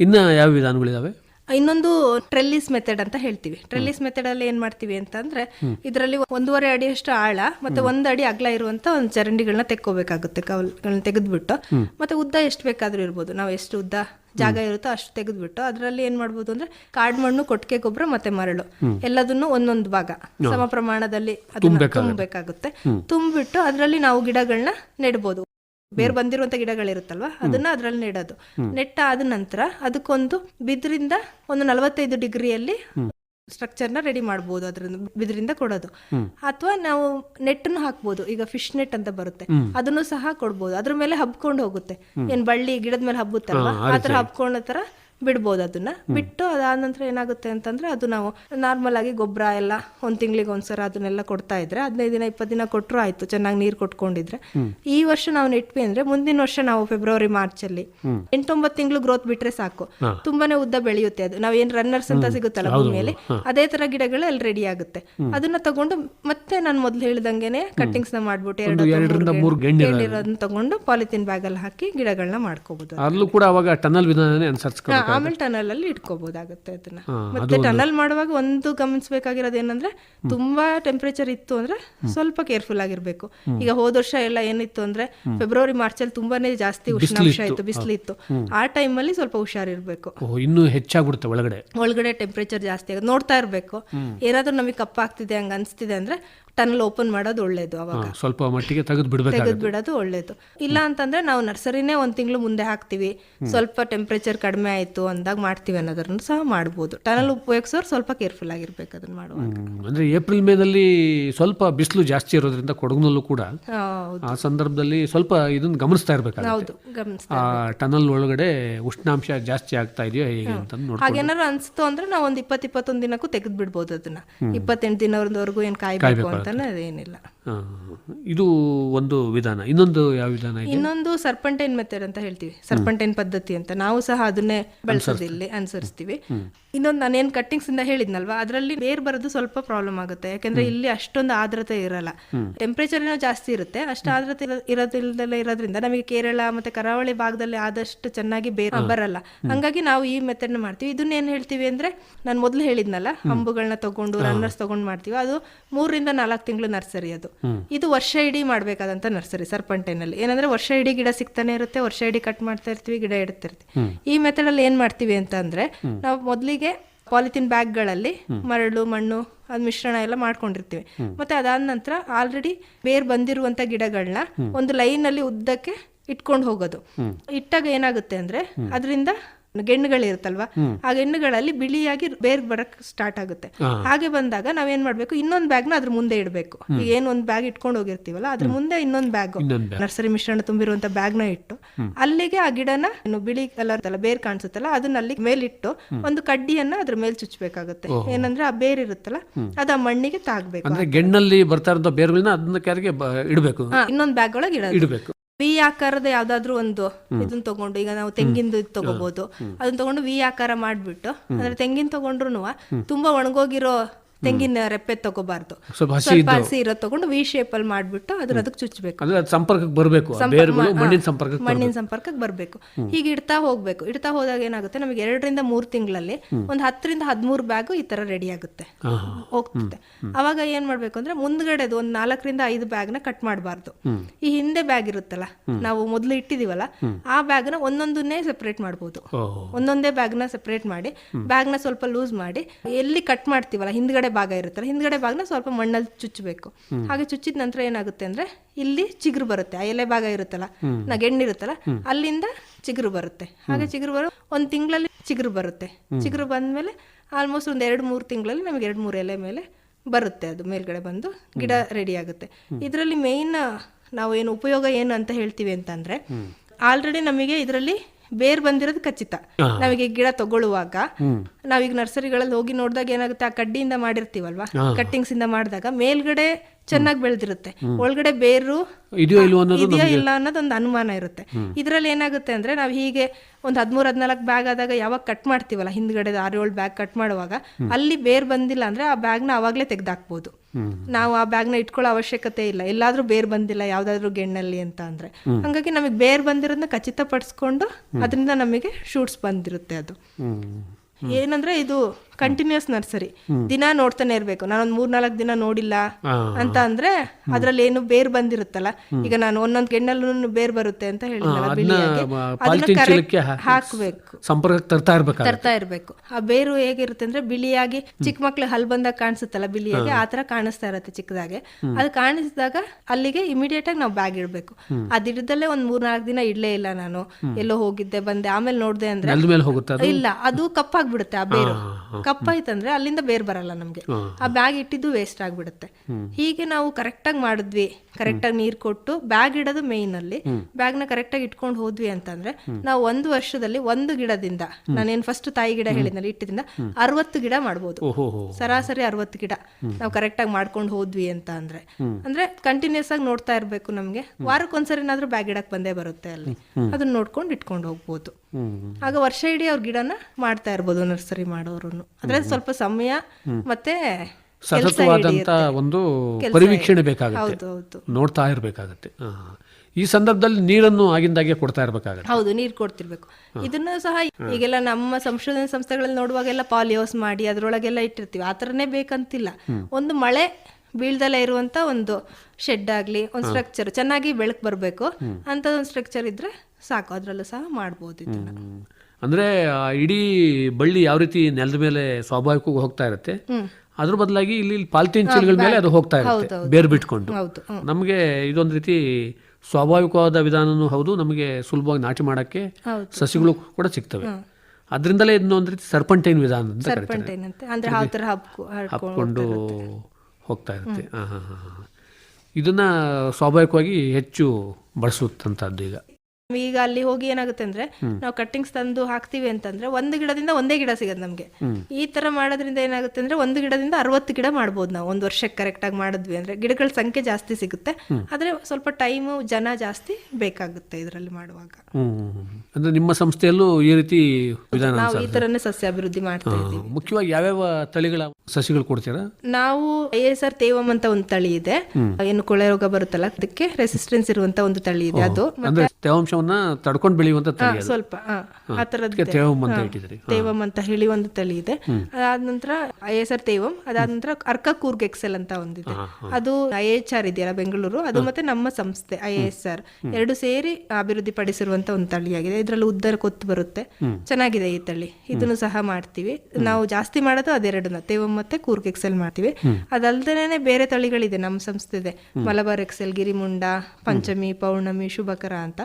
ಇನ್ನ ಯಾವ ವಿಧಾನಗಳಿದಾವೆ? ಇನ್ನೊಂದು ಟ್ರೆಲ್ಲಿಸ್ ಮೆಥಡ್ ಅಂತ ಹೇಳ್ತೀವಿ. ಟ್ರೆಲ್ಲಿಸ್ ಮೆಥಡ್ ಅಲ್ಲಿ ಏನ್ ಮಾಡ್ತೀವಿ ಅಂತಂದ್ರೆ ಇದರಲ್ಲಿ ಒಂದೂವರೆ ಅಡಿಯಷ್ಟು ಆಳ ಮತ್ತೆ ಒಂದ್ ಅಡಿ ಅಗಲ ಇರುವಂತ ಒಂದ್ ಚರಂಡಿಗಳನ್ನ ತೆಕ್ಕೋಬೇಕಾಗುತ್ತೆ ಕವಲ್ಗಳನ್ನ ತೆಗೆದ್ಬಿಟ್ಟು. ಮತ್ತೆ ಉದ್ದ ಎಷ್ಟು ಬೇಕಾದ್ರೂ ಇರ್ಬೋದು. ನಾವು ಎಷ್ಟು ಉದ್ದ ಜಾಗ ಇರುತ್ತೋ ಅಷ್ಟು ತೆಗೆದ್ಬಿಟ್ಟು ಅದರಲ್ಲಿ ಏನ್ ಮಾಡ್ಬೋದು ಅಂದ್ರೆ ಕಾಡ್ ಮಣ್ಣು ಕೊಟ್ಟಿಗೆ ಗೊಬ್ಬರ ಮತ್ತೆ ಮರಳು. ಎಲ್ಲದನ್ನು ಒಂದೊಂದು ಭಾಗ. ಸಮ ಪ್ರಮಾಣದಲ್ಲಿ ಅದನ್ನ ತುಂಬಬೇಕಾಗುತ್ತೆ. ತುಂಬಿಟ್ಟು ಅದರಲ್ಲಿ ನಾವು ಗಿಡಗಳನ್ನ ನೆಡ್ಬೋದು. ಬೇರೆ ಬಂದಿರುವಂತ ಗಿಡಗಳಿರುತ್ತಲ್ವಾ? ಅದನ್ನ ಅದ್ರಲ್ಲಿ ನೆಡೋದು. ನೆಟ್ಟ ಆದ ನಂತರ ಅದಕ್ಕೊಂದು ಬಿದ್ರಿಂದ ಒಂದು ನಲವತ್ತೈದು ಡಿಗ್ರಿಯಲ್ಲಿ ಸ್ಟ್ರಕ್ಚರ್ನ ರೆಡಿ ಮಾಡ್ಬೋದು ಅದರಿಂದ ಬಿದ್ರಿಂದ ಕೊಡೋದು. ಅಥವಾ ನಾವು ನೆಟ್ಟನ್ನು ಹಾಕ್ಬೋದು. ಈಗ ಫಿಶ್ ನೆಟ್ ಅಂತ ಬರುತ್ತೆ. ಅದನ್ನು ಸಹ ಕೊಡ್ಬೋದು. ಅದ್ರ ಮೇಲೆ ಹಬ್ಕೊಂಡು ಹೋಗುತ್ತೆ. ಏನ್ ಬಳ್ಳಿ ಗಿಡದ ಮೇಲೆ ಹಬ್ಬುತ್ತಲ್ವಾ? ಆತರ ತರ ಹಬ್ಕೊಂಡ ತರ ಬಿಡ್ಬೋದು ಅದನ್ನ. ಬಿಟ್ಟು ಅದಾದ ನಂತರ ಏನಾಗುತ್ತೆ ಅಂತಂದ್ರೆ ಅದು ನಾವು ನಾರ್ಮಲ್ ಆಗಿ ಗೊಬ್ಬರ ಎಲ್ಲ ಒಂದ್ ತಿಂಗಳಿಗೆ ಒಂದ್ಸಲ ಅದನ್ನೆಲ್ಲ ಕೊಡ್ತಾ ಇದ್ರೆ ಹದಿನೈದು ದಿನ ಇಪ್ಪತ್ತು ದಿನ ಕೊಟ್ಟರು ಆಯ್ತು ಚೆನ್ನಾಗಿ ನೀರು ಕೊಟ್ಕೊಂಡಿದ್ರೆ. ಈ ವರ್ಷ ನಾವು ನೆಟ್ವಿ ಅಂದ್ರೆ ಮುಂದಿನ ವರ್ಷ ನಾವು ಫೆಬ್ರವರಿ ಮಾರ್ಚ್ ಅಲ್ಲಿ ಎಂಟೊಂಬತ್ತು ತಿಂಗಳು ಗ್ರೋತ್ ಬಿಟ್ರೆ ಸಾಕು. ತುಂಬಾನೇ ಉದ್ದ ಬೆಳೆಯುತ್ತೆ ಅದು. ನಾವ್ ಏನ್ ರನ್ನರ್ಸ್ ಅಂತ ಸಿಗುತ್ತಲ್ಲ ಭೂಮಿಯಲ್ಲಿ ಅದೇ ತರ ಗಿಡಗಳು ಅಲ್ಲಿ ರೆಡಿ ಆಗುತ್ತೆ. ಅದನ್ನ ತಗೊಂಡು ಮತ್ತೆ ನಾನು ಮೊದ್ಲು ಹೇಳಿದಂಗೆನೆ ಕಟ್ಟಿಂಗ್ಸ್ನ ಮಾಡ್ಬಿಟ್ಟು ಎರಡು ಮೂರು ತಗೊಂಡು ಪಾಲಿಥಿನ್ ಬ್ಯಾಗ್ ಅಲ್ಲಿ ಹಾಕಿ ಗಿಡಗಳನ್ನ ಮಾಡ್ಕೋಬಹುದು ಅಲ್ಲೂ ಕೂಡ ಅವಾಗ ಟನಲ್ ವಿಧಾನನೇ ಅನುಸರಿಸ್ಕೊ ಹಾ, ಆಮೇಲೆ ಟನಲ್ ಅಲ್ಲಿ ಇಟ್ಕೋಬಹುದಾಗುತ್ತೆ ಅದನ್ನ ಮತ್ತೆ ಟನಲ್ ಮಾಡುವಾಗ ಒಂದು ಗಮನಿಸಬೇಕಾಗಿರೋದು ಏನಂದ್ರೆ ತುಂಬಾ ಟೆಂಪರೇಚರ್ ಇತ್ತು ಅಂದ್ರೆ ಸ್ವಲ್ಪ ಕೇರ್ಫುಲ್ ಆಗಿರ್ಬೇಕು. ಈಗ ಹೋದ ವರ್ಷ ಎಲ್ಲ ಏನಿತ್ತು ಅಂದ್ರೆ ಫೆಬ್ರವರಿ ಮಾರ್ಚ್ ಅಲ್ಲಿ ತುಂಬಾನೇ ಜಾಸ್ತಿ ಉಷ್ಣಾಂಶ ಇತ್ತು. ಬಿಸಿಲಿತ್ತು ಆ ಟೈಮ್ ಅಲ್ಲಿ ಸ್ವಲ್ಪ ಹುಷಾರಿರ್ಬೇಕು. ಇನ್ನೂ ಹೆಚ್ಚಾಗ್ಬಿಡುತ್ತೆ ಒಳಗಡೆ. ಒಳಗಡೆ ಟೆಂಪರೇಚರ್ ಜಾಸ್ತಿ ಆಗುತ್ತೆ. ನೋಡ್ತಾ ಇರ್ಬೇಕು. ಏನಾದ್ರೂ ನಮಗೆ ಕಪ್ಪಾಗ್ತಿದೆ ಹಂಗ ಅನ್ಸ್ತಿದೆ ಅಂದ್ರೆ ಟನಲ್ ಓಪನ್ ಮಾಡೋದು ಒಳ್ಳೇದು ಅವಾಗ. ಸ್ವಲ್ಪ ಮಟ್ಟಿಗೆ ತೆಗೆದು ಬಿಡಬೇಕು ತೆಗೆದು ಬಿಡೋದು ಒಳ್ಳೇದು. ಇಲ್ಲ ಅಂತಂದ್ರೆ ನಾವು ನರ್ಸರಿನೇ ಒಂದ್ ತಿಂಗಳು ಮುಂದೆ ಹಾಕ್ತಿವಿ. ಸ್ವಲ್ಪ ಟೆಂಪರೇಚರ್ ಕಡಿಮೆ ಆಯ್ತು ಅಂದಾಗ ಮಾಡ್ತೀವಿ ಅನ್ನೋದನ್ನು ಸಹ ಮಾಡ್ಬೋದು. ಟನಲ್ ಉಪಯೋಗಿಸೋರು ಸ್ವಲ್ಪ ಕೇರ್ಫುಲ್ ಆಗಿರ್ಬೇಕು ಅದನ್ನ ಮಾಡುವ ಅಂದ್ರೆ ಏಪ್ರಿಲ್ ಮೇನಲ್ಲಿ ಸ್ವಲ್ಪ ಬಿಸಿಲು ಜಾಸ್ತಿ ಇರೋದ್ರಿಂದ ಕೊಡಗಿನಲ್ಲೂ ಕೂಡ ಆ ಸಂದರ್ಭದಲ್ಲಿ ಸ್ವಲ್ಪ ಇದನ್ನ ಗಮನಿಸ್ತಾ ಇರ್ಬೇಕು ಹೌದು ಗಮನಿಸ್ತಾ ಟನಲ್ ಒಳಗಡೆ ಉಷ್ಣಾಂಶ ಜಾಸ್ತಿ ಆಗ್ತಾ ಇದೆಯೋ ಹೇಗೆ ಅಂತ ಹಾಗೇನಾದ್ರು ಅನ್ಸ್ತು ಅಂದ್ರೆ ನಾವು ಒಂದು ಇಪ್ಪತ್ತಿಪ್ಪತ್ತೊಂದು ದಿನಕ್ಕೂ ತೆಗೆದು ಬಿಡ್ಬೋದು ಅದನ್ನ ಇಪ್ಪತ್ತೆಂಟು ದಿನವರೆಗೂ ಏನು ಕಾಯ್ಬೇಕು ಅದೇನಿಲ್ಲ. ಇದು ಒಂದು ವಿಧಾನ. ಇನ್ನೊಂದು ಯಾವ ವಿಧಾನ ಇನ್ನೊಂದು ಸರ್ಪಂಟೈನ್ ಮೆಥಡ್ ಅಂತ ಹೇಳ್ತೀವಿ. ಸರ್ಪಂಟೈನ್ ಪದ್ಧತಿ ಅಂತ. ನಾವು ಸಹ ಅದನ್ನೇ ಬಳಸೋದು ಇಲ್ಲಿ ಅನುಸರಿಸ್ತೀವಿ. ಇನ್ನೊಂದು ನಾನೇನು ಕಟ್ಟಿಂಗ್ಸ್ ಇಂದ ಹೇಳಿದ್ನಲ್ವಾ? ಅದರಲ್ಲಿ ಬೇರ್ ಬರೋದು ಸ್ವಲ್ಪ ಪ್ರಾಬ್ಲಮ್ ಆಗುತ್ತೆ. ಯಾಕಂದ್ರೆ ಇಲ್ಲಿ ಅಷ್ಟೊಂದು ಆರ್ದ್ರತೆ ಇರಲ್ಲ. ಟೆಂಪರೇಚರ್ ಏನೋ ಜಾಸ್ತಿ ಇರುತ್ತೆ. ಅಷ್ಟು ಆರ್ದ್ರತೆ ಇರೋ- ಇರೋದಿಲ್ದಲೇ ಇರೋದ್ರಿಂದ ನಮಗೆ ಕೇರಳ ಮತ್ತೆ ಕರಾವಳಿ ಭಾಗದಲ್ಲಿ ಆದಷ್ಟು ಚೆನ್ನಾಗಿ ಬೇರ್ ಬರಲ್ಲ. ಹಂಗಾಗಿ ನಾವು ಈ ಮೆಥಡ್ ಮಾಡ್ತೀವಿ. ಇದನ್ನ ಏನ್ ಹೇಳ್ತೀವಿ ಅಂದ್ರೆ ನಾನು ಮೊದಲು ಹೇಳಿದ್ನಲ್ಲ ಹಂಬುಗಳನ್ನ ತಗೊಂಡು ರನ್ನರ್ಸ್ ತಗೊಂಡು ಮಾಡ್ತೀವಿ. ಅದು ಮೂರರಿಂದ ನಾಲ್ಕು ತಿಂಗಳು ನರ್ಸರಿ ಅದು. ಇದು ವರ್ಷ ಇಡೀ ಮಾಡಬೇಕಾದಂಥ ನರ್ಸರಿ ಸರ್ಪಂಟೈನಲ್ಲಿ. ಏನಂದ್ರೆ ವರ್ಷ ಇಡೀ ಗಿಡ ಸಿಗ್ತಾನೆ ಇರುತ್ತೆ ವರ್ಷ ಇಡೀ ಕಟ್ ಮಾಡ್ತಾ ಇರ್ತೀವಿ ಗಿಡ ಇಡ್ತಿರ್ತೀವಿ. ಈ ಮೆಥಡಲ್ಲಿ ಏನು ಏನ್ ಮಾಡ್ತೀವಿ ಅಂತ ಅಂದರೆ ನಾವು ಮೊದಲಿಗೆ ಪಾಲಿಥಿನ್ ಬ್ಯಾಗ್ಗಳಲ್ಲಿ ಮರಳು ಮಣ್ಣು ಅದು ಮಿಶ್ರಣ ಎಲ್ಲ ಮಾಡ್ಕೊಂಡಿರ್ತೀವಿ. ಮತ್ತೆ ಅದಾದ ನಂತರ ಆಲ್ರೆಡಿ ಬೇರ್ ಬಂದಿರುವಂತ ಗಿಡಗಳನ್ನ ಒಂದು ಲೈನ್ ಅಲ್ಲಿ ಉದ್ದಕ್ಕೆ ಇಟ್ಕೊಂಡು ಹೋಗೋದು. ಇಟ್ಟಾಗ ಏನಾಗುತ್ತೆ ಅಂದ್ರೆ ಅದರಿಂದ ಗೆಣ್ಣುಗಳಿರುತ್ತಲ್ವಾ? ಆ ಗೆಣ್ಣುಗಳಲ್ಲಿ ಬಿಳಿಯಾಗಿ ಬೇರ್ ಬರಕ್ ಸ್ಟಾರ್ಟ್ ಆಗುತ್ತೆ. ಹಾಗೆ ಬಂದಾಗ ನಾವೇನ್ ಮಾಡ್ಬೇಕು? ಇನ್ನೊಂದ್ ಬ್ಯಾಗ್ನ ಅದ್ರ ಮುಂದೆ ಇಡಬೇಕು. ಏನ್ ಒಂದ್ ಬ್ಯಾಗ್ ಇಟ್ಕೊಂಡು ಹೋಗಿರ್ತೀವಲ್ಲ ಅದ್ರ ಮುಂದೆ ಇನ್ನೊಂದ್ ಬ್ಯಾಗ್ ನರ್ಸರಿ ಮಿಶ್ರಣ ತುಂಬಿರುವಂತ ಬ್ಯಾಗ್ನ ಇಟ್ಟು ಅಲ್ಲಿಗೆ ಆ ಗಿಡನ ಏನು ಬಿಳಿ ಕಲರ್ ಬೇರ್ ಕಾಣಿಸುತ್ತಲ್ಲ ಅದನ್ನ ಅಲ್ಲಿ ಮೇಲಿಟ್ಟು ಒಂದು ಕಡ್ಡಿಯನ್ನ ಅದ್ರ ಮೇಲೆ ಚುಚ್ಚಬೇಕಾಗುತ್ತೆ ಏನಂದ್ರೆ ಆ ಬೇರ್ ಇರುತ್ತಲ್ಲ ಅದು ಮಣ್ಣಿಗೆ ತಾಗ್ಬೇಕು. ಗೆಣ್ಣಲ್ಲಿ ಬರ್ತಾ ಇರೋ ಬೇರುಗಳನ್ನ ಅದನ್ನ ಕ್ಯಾರಿಗೆ ಇಡಬೇಕು. ಇನ್ನೊಂದು ಬ್ಯಾಗ್ ಒಳಗೆ ಇಡಬೇಕು. ವಿ ಆಕಾರದ ಯಾವ್ದಾದ್ರು ಒಂದು ಇದನ್ನ ತಗೊಂಡು ಈಗ ನಾವು ತೆಂಗಿಂದು ತಗೋಬಹುದು ಅದನ್ನ ತಗೊಂಡು ವಿ ಆಕಾರ ಮಾಡ್ಬಿಟ್ಟು ಅಂದ್ರೆ ತೆಂಗಿನ ತಗೊಂಡ್ರು ತುಂಬಾ ಒಣಗೋಗಿರೋ ತೆಂಗಿನ ರೆಪ್ಪೆ ತಗೋಬಾರ್ದು. ಸ್ವಲ್ಪ ಹಸಿ ಇರೋ ತಗೊಂಡು ವಿ ಶೇಪ್ ಅಲ್ಲಿ ಮಾಡ್ಬಿಟ್ಟು ಅದ್ರ ಅದಕ್ಕೆ ಚುಚ್ಚಬೇಕು ಅಂದ್ರೆ ಸಂಪರ್ಕಕ್ಕೆ ಬರಬೇಕು ಮಣ್ಣಿನ ಸಂಪರ್ಕ ಮಣ್ಣಿನ ಸಂಪರ್ಕಕ್ಕೆ ಬರಬೇಕು. ಹೀಗೆ ಇಡ್ತಾ ಹೋಗ್ಬೇಕು. ಇಡ್ತಾ ಹೋದಾಗ ಏನಾಗುತ್ತೆ? ನಮಗೆ ಎರಡರಿಂದ ಮೂರ್ ತಿಂಗಳಲ್ಲಿ ಒಂದ್ ಹತ್ತರಿಂದ ಹದಿಮೂರು ಬ್ಯಾಗ್ ಈ ತರ ರೆಡಿ ಆಗುತ್ತೆ. ಹೋಗ್ತದೆ. ಅವಾಗ ಏನ್ ಮಾಡ್ಬೇಕು ಅಂದ್ರೆ ಮುಂದ್ಗಡೆ ಒಂದ್ ನಾಲ್ಕರಿಂದ ಐದು ಬ್ಯಾಗ್ನ ಕಟ್ ಮಾಡಬಾರ್ದು ಈ ಹಿಂದೆ ಬ್ಯಾಗ್ ಇರುತ್ತಲ್ಲ ನಾವು ಮೊದಲು ಇಟ್ಟಿದೀವಲ್ಲ ಆ ಬ್ಯಾಗ್ನ ಒಂದೊಂದನ್ನೇ ಸೆಪರೇಟ್ ಮಾಡ್ಬೋದು. ಒಂದೊಂದೇ ಬ್ಯಾಗ್ನ ಸೆಪರೇಟ್ ಮಾಡಿ ಬ್ಯಾಗ್ನ ಸ್ವಲ್ಪ ಲೂಸ್ ಮಾಡಿ ಎಲ್ಲಿ ಕಟ್ ಮಾಡ್ತೀವಲ್ಲ ಹಿಂದ್ಗಡೆ ಭಾಗ ಇರುತ್ತಲ್ಲ ಹಿಂದ್ಗಡೆ ಭಾಗನ ಸ್ವಲ್ಪ ಮಣ್ಣಲ್ಲಿ ಚುಚ್ಚಬೇಕು. ಹಾಗೆ ಚುಚ್ಚಿದ ನಂತರ ಏನಾಗುತ್ತೆ ಅಂದ್ರೆ ಇಲ್ಲಿ ಚಿಗುರು ಬರುತ್ತೆ ಆ ಎಲೆ ಭಾಗ ಇರುತ್ತಲ್ಲ ನಾ ಗೆಣ್ಣಿರುತ್ತಲ್ಲ ಅಲ್ಲಿಂದ ಚಿಗುರು ಬರುತ್ತೆ. ಹಾಗೆ ಚಿಗುರು ಬರೋ ಒಂದ್ ತಿಂಗಳಲ್ಲಿ ಚಿಗುರು ಬರುತ್ತೆ. ಚಿಗುರು ಬಂದ್ಮೇಲೆ ಆಲ್ಮೋಸ್ಟ್ ಒಂದ್ ಎರಡು ಮೂರು ತಿಂಗಳಲ್ಲಿ ನಮಗೆ ಎರಡು ಮೂರು ಎಲೆ ಮೇಲೆ ಬರುತ್ತೆ ಅದು ಮೇಲ್ಗಡೆ ಬಂದು ಗಿಡ ರೆಡಿ ಆಗುತ್ತೆ. ಇದರಲ್ಲಿ ಮೇಯ್ನ್ ನಾವು ಏನು ಉಪಯೋಗ ಏನು ಅಂತ ಹೇಳ್ತೀವಿ ಅಂತಂದ್ರೆ ಆಲ್ರೆಡಿ ನಮಗೆ ಇದರಲ್ಲಿ ಬೇರ್ ಬಂದಿರೋದು ಖಚಿತ. ನಾವೀಗ ಗಿಡ ತಗೊಳ್ಳುವಾಗ ನಾವೀಗ ನರ್ಸರಿಗಳಲ್ಲಿ ಹೋಗಿ ನೋಡಿದಾಗ ಏನಾಗುತ್ತೆ ಆ ಕಡ್ಡಿಯಿಂದ ಮಾಡಿರ್ತೀವಲ್ವಾ? ಕಟ್ಟಿಂಗ್ಸ್ ಇಂದ ಮಾಡಿದಾಗ ಮೇಲ್ಗಡೆ ಚೆನ್ನಾಗಿ ಬೆಳೆದಿರುತ್ತೆ. ಒಳಗಡೆ ಬೇರು ಇದೆಯೋ ಇಲ್ಲ ಅನ್ನೋದೊಂದು ಅನುಮಾನ ಇರುತ್ತೆ. ಇದರಲ್ಲಿ ಏನಾಗುತ್ತೆ ಅಂದ್ರೆ ನಾವು ಹೀಗೆ ಒಂದು ಹದಿಮೂರು ಹದಿನಾಲ್ಕು ಬ್ಯಾಗ್ ಆದಾಗ ಯಾವಾಗ ಕಟ್ ಮಾಡ್ತೀವಲ್ಲ ಹಿಂದ್ಗಡೆ ಆರು ಏಳು ಬ್ಯಾಗ್ ಕಟ್ ಮಾಡುವಾಗ ಅಲ್ಲಿ ಬೇರ್ ಬಂದಿಲ್ಲ ಅಂದ್ರೆ ಆ ಬ್ಯಾಗ್ ಬ್ಯಾಗ್ನ ಅವಾಗಲೇ ತೆಗ್ದಾಕ್ಬೋದು. ನಾವು ಆ ಬ್ಯಾಗ್ನ ಇಟ್ಕೊಳ್ಳೋ ಅವಶ್ಯಕತೆ ಇಲ್ಲ. ಎಲ್ಲಾದ್ರೂ ಬೇರ್ ಬಂದಿಲ್ಲ ಯಾವ್ದಾದ್ರು ಗೆಣ್ಣಲ್ಲಿ ಅಂತ ಅಂದ್ರೆ. ಹಂಗಾಗಿ ನಮಗೆ ಬೇರ್ ಬಂದಿರೋದನ್ನ ಖಚಿತಪಡಿಸ್ಕೊಂಡು ಅದರಿಂದ ನಮಗೆ ಶೂಟ್ಸ್ ಬಂದಿರುತ್ತೆ ಅದು. ಏನಂದ್ರೆ ಇದು ಕಂಟಿನ್ಯೂಸ್ ನರ್ಸರಿ ದಿನ ನೋಡ್ತಾನೆ ಇರ್ಬೇಕು. ನಾನೊಂದು ಮೂರ್ನಾಲ್ಕು ದಿನ ನೋಡಿಲ್ಲ ಅಂತ ಅಂದ್ರೆ ಅದ್ರಲ್ಲಿ ಏನು ಬೇರ್ ಬಂದಿರುತ್ತಲ್ಲ ಈಗ ನಾನು ಒಂದೊಂದ್ ಗೆಣ್ಣಲ್ಲೂ ಬೇರ್ ಬರುತ್ತೆ ಅಂತ ಹೇಳಿದ್ನಲ್ಲ ಹಾಕ್ಬೇಕು. ಸಂಪರ್ಕ ತರ್ತಾ ಇರ್ಬೇಕು ತರ್ತಾ ಇರ್ಬೇಕು. ಆ ಬೇರು ಹೇಗಿರುತ್ತೆ ಅಂದ್ರೆ ಬಿಳಿಯಾಗಿ ಚಿಕ್ಕ ಮಕ್ಳು ಹಲ್ ಬಂದಾಗ ಕಾಣಿಸುತ್ತಲ್ಲ ಬಿಳಿಯಾಗಿ ಆ ತರ ಕಾಣಿಸ್ತಾ ಇರತ್ತೆ ಚಿಕ್ಕದಾಗೆ. ಅದು ಕಾಣಿಸಿದಾಗ ಅಲ್ಲಿಗೆ ಇಮಿಡಿಯೇಟ್ ಆಗಿ ನಾವು ಬ್ಯಾಗ್ ಇಡ್ಬೇಕು. ಅದಿಡದಲ್ಲೇ ಹಿಡ್ದಲ್ಲೇ ಒಂದ್ ಮೂರ್ನಾಲ್ಕು ದಿನ ಇಡ್ಲೇ ಇಲ್ಲ ನಾನು. ಎಲ್ಲೋ ಹೋಗಿದ್ದೆ ಬಂದೆ ಆಮೇಲೆ ನೋಡ್ದೆ ಅಂದ್ರೆ ಇಲ್ಲ ಅದು ಕಪ್ಪಾಗ್ಬಿಡುತ್ತೆ ಆ ಬೇರು. ಕಪ್ಪಾಯ್ತಂದ್ರೆ ಅಲ್ಲಿಂದ ಬೇರ್ ಬರಲ್ಲ ನಮ್ಗೆ. ಆ ಬ್ಯಾಗ್ ಇಟ್ಟಿದ್ದು ವೇಸ್ಟ್ ಆಗ್ಬಿಡುತ್ತೆ. ಹೀಗೆ ನಾವು ಕರೆಕ್ಟಾಗಿ ಮಾಡಿದ್ವಿ. ಕರೆಕ್ಟಾಗಿ ನೀರ್ ಕೊಟ್ಟು ಬ್ಯಾಗ್ ಇಡೋದು ಮೇಯ್ನ್ ಅಲ್ಲಿ. ಬ್ಯಾಗ್ನ ಕರೆಕ್ಟಾಗಿ ಇಟ್ಕೊಂಡು ಹೋದ್ವಿ ಅಂತಂದ್ರೆ ನಾವು ಒಂದು ವರ್ಷದಲ್ಲಿ ಒಂದು ಗಿಡದಿಂದ ನಾನೇನ್ ಫಸ್ಟ್ ತಾಯಿ ಗಿಡ ಹೇಳಿದ್ನಲ್ಲ ಇಟ್ಟಿದ್ದ ಅರವತ್ತು ಗಿಡ ಮಾಡ್ಬೋದು. ಸರಾಸರಿ ಅರವತ್ತು ಗಿಡ ನಾವು ಕರೆಕ್ಟಾಗಿ ಮಾಡ್ಕೊಂಡು ಹೋದ್ವಿ ಅಂತ ಅಂದ್ರೆ ಅಂದ್ರೆ ಕಂಟಿನ್ಯೂಸ್ ಆಗಿ ನೋಡ್ತಾ ಇರ್ಬೇಕು ನಮ್ಗೆ. ವಾರಕ್ಕೊಂದ್ಸರಿನಾದ್ರೂ ಬ್ಯಾಗ್ ಇಡಕ್ ಬಂದೇ ಬರುತ್ತೆ ಅಲ್ಲಿ. ಅದನ್ನ ನೋಡ್ಕೊಂಡು ಇಟ್ಕೊಂಡು ಹೋಗ್ಬೋದು. ಆಗ ವರ್ಷ ಇಡೀ ಅವ್ರ ಗಿಡನ ಮಾಡ್ತಾ ಇರ್ಬೋದು ನರ್ಸರಿ ಮಾಡೋರು ಅದ್ರೆ ಸ್ವಲ್ಪ ಸಮಯ ಮತ್ತೆ ಸತತವಾದಂತ ಒಂದು ಪರಿವೀಕ್ಷಣೆ ಬೇಕಾಗುತ್ತೆ. ನೋಡ್ತಾ ಇರಬೇಕಾಗತ್ತೆ. ಈ ಸಂದರ್ಭದಲ್ಲಿ ನೀರನ್ನು ಆಗಿಂದಾಗೆ ಕೊಡ್ತಾ ಇರಬೇಕಾಗುತ್ತೆ. ಹೌದು ನೀರು ಕೊಡ್ತಿರ್ಬೇಕು. ಇದನ್ನು ಸಹ ಈಗೆಲ್ಲ ನಮ್ಮ ಸಂಶೋಧನೆ ಸಂಸ್ಥೆಗಳಲ್ಲಿ ನೋಡುವಾಗೆಲ್ಲ ಪಾಲಿಯೋಸ್ ಮಾಡಿ ಅದರೊಳಗೆಲ್ಲ ಇಟ್ಟಿರ್ತೀವಿ. ಆ ಥರನೇ ಬೇಕಂತಿಲ್ಲ. ಒಂದು ಮಳೆ ಬೀಳ್ದಲ್ಲೇ ಇರುವಂತ ಒಂದು ಶೆಡ್ ಆಗ್ಲಿ ಒಂದು ಸ್ಟ್ರಕ್ಚರ್ ಚೆನ್ನಾಗಿ ಬೆಳಕು ಬರಬೇಕು. ಅಂತ ಒಂದು ಸ್ಟ್ರಕ್ಚರ್ ಇದ್ರೆ ಸಾಕು. ಅದ್ರಲ್ಲೂ ಸಹ ಮಾಡ್ಬೋದು ಇದನ್ನ. ಅಂದ್ರೆ ಇಡೀ ಬಳ್ಳಿ ಯಾವ ರೀತಿ ನೆಲದ ಮೇಲೆ ಸ್ವಾಭಾವಿಕವಾಗಿ ಹೋಗ್ತಾ ಇರುತ್ತೆ ಅದ್ರ ಬದಲಾಗಿ ಇಲ್ಲಿ ಪಾಲಿಥೀನ್ ಚೀಲಗಳ ಮೇಲೆ ಅದು ಹೋಗ್ತಾ ಇರುತ್ತೆ ಬೇರ್ ಬಿಟ್ಕೊಂಡು. ನಮಗೆ ಇದೊಂದು ರೀತಿ ಸ್ವಾಭಾವಿಕವಾದ ವಿಧಾನನೂ ಹೌದು ನಮಗೆ ಸುಲಭವಾಗಿ ನಾಟಿ ಮಾಡಕ್ಕೆ. ಸಸಿಗಳು ಕೂಡ ಸಿಗ್ತವೆ. ಅದರಿಂದಲೇ ಇದನ್ನೊಂದು ರೀತಿ ಸರ್ಪಂಟೈನ್ ವಿಧಾನ ಅಂತ ಕರಿತಾರೆ. ಹಬ್ಕು ಹೋಗ್ತಾ ಇರುತ್ತೆ. ಹಾಂ ಹಾಂ ಹಾಂ ಇದನ್ನ ಸ್ವಾಭಾವಿಕವಾಗಿ ಹೆಚ್ಚು ಬಳಸುತ್ತಂಥದ್ದು ಈಗ. ಈಗ ಅಲ್ಲಿ ಹೋಗಿ ಏನಾಗುತ್ತೆ ಅಂದ್ರೆ ನಾವು ಕಟ್ಟಿಂಗ್ಸ್ ತಂದು ಹಾಕ್ತಿವಿ ಅಂತಂದ್ರೆ ಒಂದು ಗಿಡದಿಂದ ಒಂದೇ ಗಿಡ ಸಿಗತ್ತೆ ನಮ್ಗೆ. ಈ ತರ ಮಾಡೋದ್ರಿಂದ ಏನಾಗುತ್ತೆ ಅಂದ್ರೆ ಒಂದು ಗಿಡದಿಂದ ಅರವತ್ತು ಗಿಡ ಮಾಡ್ಬೋದು ನಾವು ಒಂದು ವರ್ಷಕ್ಕೆ ಕರೆಕ್ಟ್ ಆಗಿ ಮಾಡಿದ್ವಿ ಅಂದ್ರೆ ಗಿಡಗಳ ಸಂಖ್ಯೆ ಜಾಸ್ತಿ ಸಿಗುತ್ತೆ. ಆದ್ರೆ ಸ್ವಲ್ಪ ಟೈಮ್ ಜನ ಜಾಸ್ತಿ ಬೇಕಾಗುತ್ತೆ ಇದರಲ್ಲಿ ಮಾಡುವಾಗ. ಅಂದ್ರೆ ನಿಮ್ಮ ಸಂಸ್ಥೆಯಲ್ಲೂ ಈ ರೀತಿ ವಿಧಾನ ನಾವು ಈ ತರನೇ ಸಸ್ಯ ಅಭಿವೃದ್ಧಿ ಮಾಡ್ತಾ ಇದ್ದೀವಿ. ಮುಖ್ಯವಾಗಿ ಯಾವ್ಯಾವ ತಳಿಗಳ ಸಸಿಗಳು ಕೊಡ್ತೀರಾ? ನಾವು ಐ ಎಸ್ ಆರ್ ತೇವಂ ಅಂತ ಒಂದು ತಳಿ ಇದೆ. ಏನು ಕೊಳೆ ರೋಗ ಬರುತ್ತಲ್ಲ ಅದಕ್ಕೆ ರೆಸಿಸ್ಟೆನ್ಸ್ ಇರುವಂತ ಒಂದು ತಳಿ ಇದೆ ಅದು. ಅಂದ್ರೆ ತೇವಾಂಶವನ್ನ ತಡ್ಕೊಂಡು ಬೆಳೆಯುವಂತ ತಳಿ ಸ್ವಲ್ಪ ಆ, ತೇವಂ ಅಂತ ಇಟ್ಟಿದ್ರಿ ತೇವಂ ಅಂತ ಹೇಳಿ ಒಂದು ತಳಿ ಇದೆ. ಅದಾದ ನಂತರ ಐಎಸ್ಆರ್ ಎಸ್ ಆರ್ ತೇವಂ ಅದಾದ ನಂತರ ಅರ್ಕ ಕೂರ್ಗ್ ಎಕ್ಸೆಲ್ ಅಂತ ಒಂದಿದೆ. ಅದು ಐ ಎಚ್ ಆರ್ ಇದೆಯಲ್ಲ ಬೆಂಗಳೂರು ಅದು ಮತ್ತೆ ನಮ್ಮ ಸಂಸ್ಥೆ ಐ ಎಸ್ ಆರ್ ಎರಡು ಸೇರಿ ಅಭಿವೃದ್ಧಿ ಪಡಿಸಿರುವಂತ ಒಂದು ತಳಿಯಾಗಿದೆ. ಇದ್ರಲ್ಲಿ ಉದ್ದರ ಕೊತ್ತು ಬರುತ್ತೆ. ಚೆನ್ನಾಗಿದೆ ಈ ತಳಿ. ಇದನ್ನು ಸಹ ಮಾಡ್ತೀವಿ. ನಾವು ಜಾಸ್ತಿ ಮಾಡೋದು ಅದೆರಡನ್ನ ತೇವಂ ಮತ್ತೆ ಕೂರ್ಗ್ ಎಕ್ಸೆಲ್ ಮಾಡ್ತೀವಿ. ಅದಲ್ದೇನೆ ಬೇರೆ ತಳಿಗಳಿದೆ ನಮ್ಮ ಸಂಸ್ಥೆದೆ. ಮಲಬಾರ್ ಎಕ್ಸೆಲ್ ಗಿರಿಮುಂಡ ಪಂಚಮಿ ಪೌರ್ಣಮಿ ಶುಭಕರ ಅಂತ.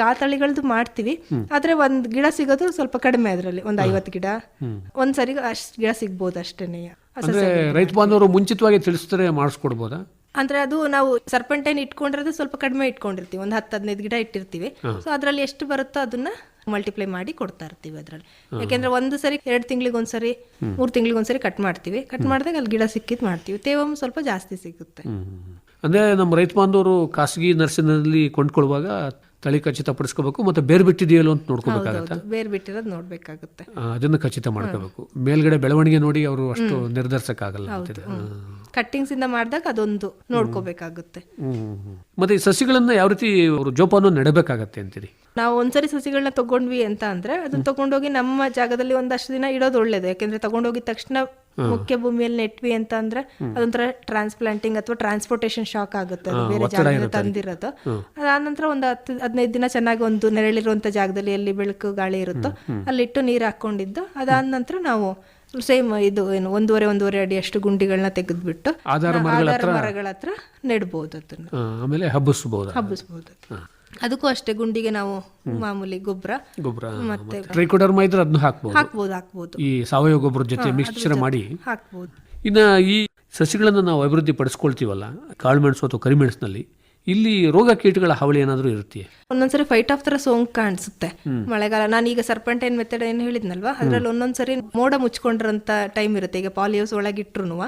ಈಗ ಆ ತಳಿಗಳದ್ದು ಮಾಡ್ತೀವಿ. ಆದ್ರೆ ಒಂದ್ ಗಿಡ ಸಿಗೋದು ಸ್ವಲ್ಪ ಕಡಿಮೆ ಅದರಲ್ಲಿ ಒಂದ್ ಐವತ್ತು ಗಿಡ. ಒಂದ್ ಸರಿ ಅಷ್ಟ್ ಗಿಡ ಸಿಗ್ಬೋದು ಅಷ್ಟೇನೆ ಅಂದ್ರೆ ರೈತ ಬಾಂಧವರು ಮುಂಚಿತವಾಗಿ ತಿಳಿಸಿದ್ರೆ ಮಾಡಿಸ್ಕೊಡ್ಬೋದಾ? ಅಂದ್ರೆ ಅದು ನಾವು ಸರ್ಪಂಟೈನ್ ಇಟ್ಕೊಂಡಿರೋದು ಸ್ವಲ್ಪ ಕಡಿಮೆ ಇಟ್ಕೊಂಡಿರ್ತೀವಿ. ಒಂದು ಹತ್ತು ಹದಿನೈದು ಗಿಡ ಇಟ್ಟಿರ್ತೀವಿ. ಸೊ ಅದ್ರಲ್ಲಿ ಎಷ್ಟು ಬರುತ್ತೋ ಅದನ್ನ ಮಲ್ಟಿಪ್ಲೈ ಮಾಡಿ ಕೊಡ್ತಾ ಇರ್ತೀವಿ ಅದ್ರಲ್ಲಿ. ಯಾಕೆಂದ್ರೆ ಒಂದು ಸರಿ ಎರಡು ತಿಂಗಳಿಗೆ ಒಂದ್ಸರಿ ಮೂರು ತಿಂಗಳಿಗೆ ಒಂದ್ಸರಿ ಕಟ್ ಮಾಡ್ತೀವಿ. ಕಟ್ ಮಾಡಿದಾಗ ಅಲ್ಲಿ ಗಿಡ ಸಿಕ್ಕಿದ್ ಮಾಡ್ತೀವಿ. ತೇವಂ ಸ್ವಲ್ಪ ಜಾಸ್ತಿ ಸಿಗುತ್ತೆ. ಅಂದ್ರೆ ನಮ್ಮ ರೈತ ಬಾಂಧವರು ಖಾಸಗಿ ನರ್ಸರಿನಲ್ಲಿ ಕೊಂಡ್ಕೊಳ್ಳುವಾಗ ತಳಿ ಖಚಿತಪಡಿಸ್ಕೋಬೇಕು ಮತ್ತೆ ಬೇರೆ ಬಿಟ್ಟಿದೆಯಲ್ಲೋ ಅಂತ ನೋಡ್ಕೋಬೇಕಾಗತ್ತೆ? ಬೇರೆ ಬಿಟ್ಟಿರೋದು ನೋಡಬೇಕಾಗುತ್ತೆ. ಅದನ್ನ ಖಚಿತ ಮಾಡ್ಕೋಬೇಕು ಮೇಲ್ಗಡೆ ಬೆಳವಣಿಗೆ ನೋಡಿ ಅವರು ಅಷ್ಟು ನಿರ್ಧರಿಸಕ್ಕಾಗಲ್ಲ ಅಂತಿದೆ ಕಟ್ಟಿಂಗ್ಸ್ ಇಂದ. ಮಾಡಿದಾಗ ಅದೊಂದು ನೋಡ್ಕೋಬೇಕಾಗುತ್ತೆ. ಮತ್ತೆ ಈ ಸಸಿಗಳನ್ನ ಯಾವ ರೀತಿ ಅವರು ಜೋಪಾನ ನೆಡಬೇಕಾಗತ್ತೆ ಅಂತೀರಿ? ನಾವು ಒಂದ್ಸರಿ ಸಸಿಗಳನ್ನ ತಗೊಂಡ್ವಿ ಅಂತ ಅಂದ್ರೆ ಅದನ್ನ ತಗೊಂಡೋಗಿ ನಮ್ಮ ಜಾಗದಲ್ಲಿ ಒಂದಷ್ಟು ದಿನ ಇಡೋದು ಒಳ್ಳೇದು. ಯಾಕೆಂದ್ರೆ ತಗೊಂಡೋಗಿದ ತಕ್ಷಣ ಮುಖ್ಯ ಭೂಮಿಯಲ್ಲಿ ನೆಟ್ವಿ ಅಂತ ಅಂದ್ರೆ ಅದೊಂಥರ ಟ್ರಾನ್ಸ್ಪ್ಲಾಂಟಿಂಗ್ ಅಥವಾ ಟ್ರಾನ್ಸ್ಪೋರ್ಟೇಷನ್ ಶಾಕ್ ಆಗುತ್ತೆ. ಬೇರೆ ಜಾಗದಿಂದ ತಂದಿರೋದು. ಅದಾದ ನಂತರ ಒಂದು ಹತ್ತು ಹದಿನೈದು ದಿನ ಚೆನ್ನಾಗಿ ಒಂದು ನೆರಳಿರುವಂತ ಜಾಗದಲ್ಲಿ ಎಲ್ಲಿ ಬೆಳಕು ಗಾಳಿ ಇರುತ್ತೋ ಅಲ್ಲಿಟ್ಟು ನೀರು ಹಾಕೊಂಡಿದ್ದು. ಅದಾದ ನಂತರ ನಾವು ಸೇಮ್ ಇದು ಏನು ಒಂದೂವರೆ ಒಂದೂವರೆ ಅಡಿ ಅಷ್ಟು ಗುಂಡಿಗಳನ್ನ ತೆಗೆದ್ಬಿಟ್ಟು ಆಧಾರ ಮರಗಳ ಹತ್ರ- ನೆಡ್ಬೋದು ಅದನ್ನ. ಆಮೇಲೆ ಹಬ್ಬಿಸ್ಬೋದು. ಹಬ್ಬಿಸ್ಬೋದು. ಅದಕ್ಕೂ ಅಷ್ಟೇ ಗುಂಡಿಗೆ ನಾವು ಮಾಮೂಲಿ ಗೊಬ್ಬರ ಗೊಬ್ಬರ ಮತ್ತೆ ಟ್ರೈಕೋಡರ್ಮ ಇದ್ರೆ ಅದನ್ನು ಹಾಕ್ಬೋದು. ಹಾಕ್ಬೋದು ಹಾಕ್ಬೋದು. ಈ ಸಾವಯವ ಗೊಬ್ಬರ ಜೊತೆ ಮಿಕ್ಸ್ಚರ್ ಮಾಡಿ ಹಾಕ್ಬೋದು. ಇನ್ನು ಈ ಸಸಿಗಳನ್ನು ನಾವು ಅಭಿವೃದ್ಧಿ ಪಡಿಸ್ಕೊಳ್ತೀವಲ್ಲ ಕಾಳುಮೆಣಸು ಅಥವಾ ಕರಿಮೆಣಸಿನಲ್ಲಿ ಇಲ್ಲಿ ರೋಗ ಕೀಟಗಳ ಹಾವಳಿ ಏನಾದರೂ ಇರುತ್ತೆ ಒಂದೊಂದ್ಸರಿ ಫೈಟ್ ಆಫ್ ತರ ಸೋಂಕು ಕಾಣಿಸುತ್ತೆ. ಮಳೆಗಾಲ ನಾನು ಈಗ ಸರ್ಪಂಟೈನ್ ಮೆಥಡ್ ಏನು ಹೇಳಿದ್ನಲ್ವಾ? ಅದ್ರಲ್ಲಿ ಒಂದೊಂದ್ಸರಿ ಮೋಡ ಮುಚ್ಕೊಂಡಿರಂತ ಟೈಮ್ ಇರುತ್ತೆ. ಈಗ ಪಾಲಿಯೋಸ್ ಒಳಗಿಟ್ರು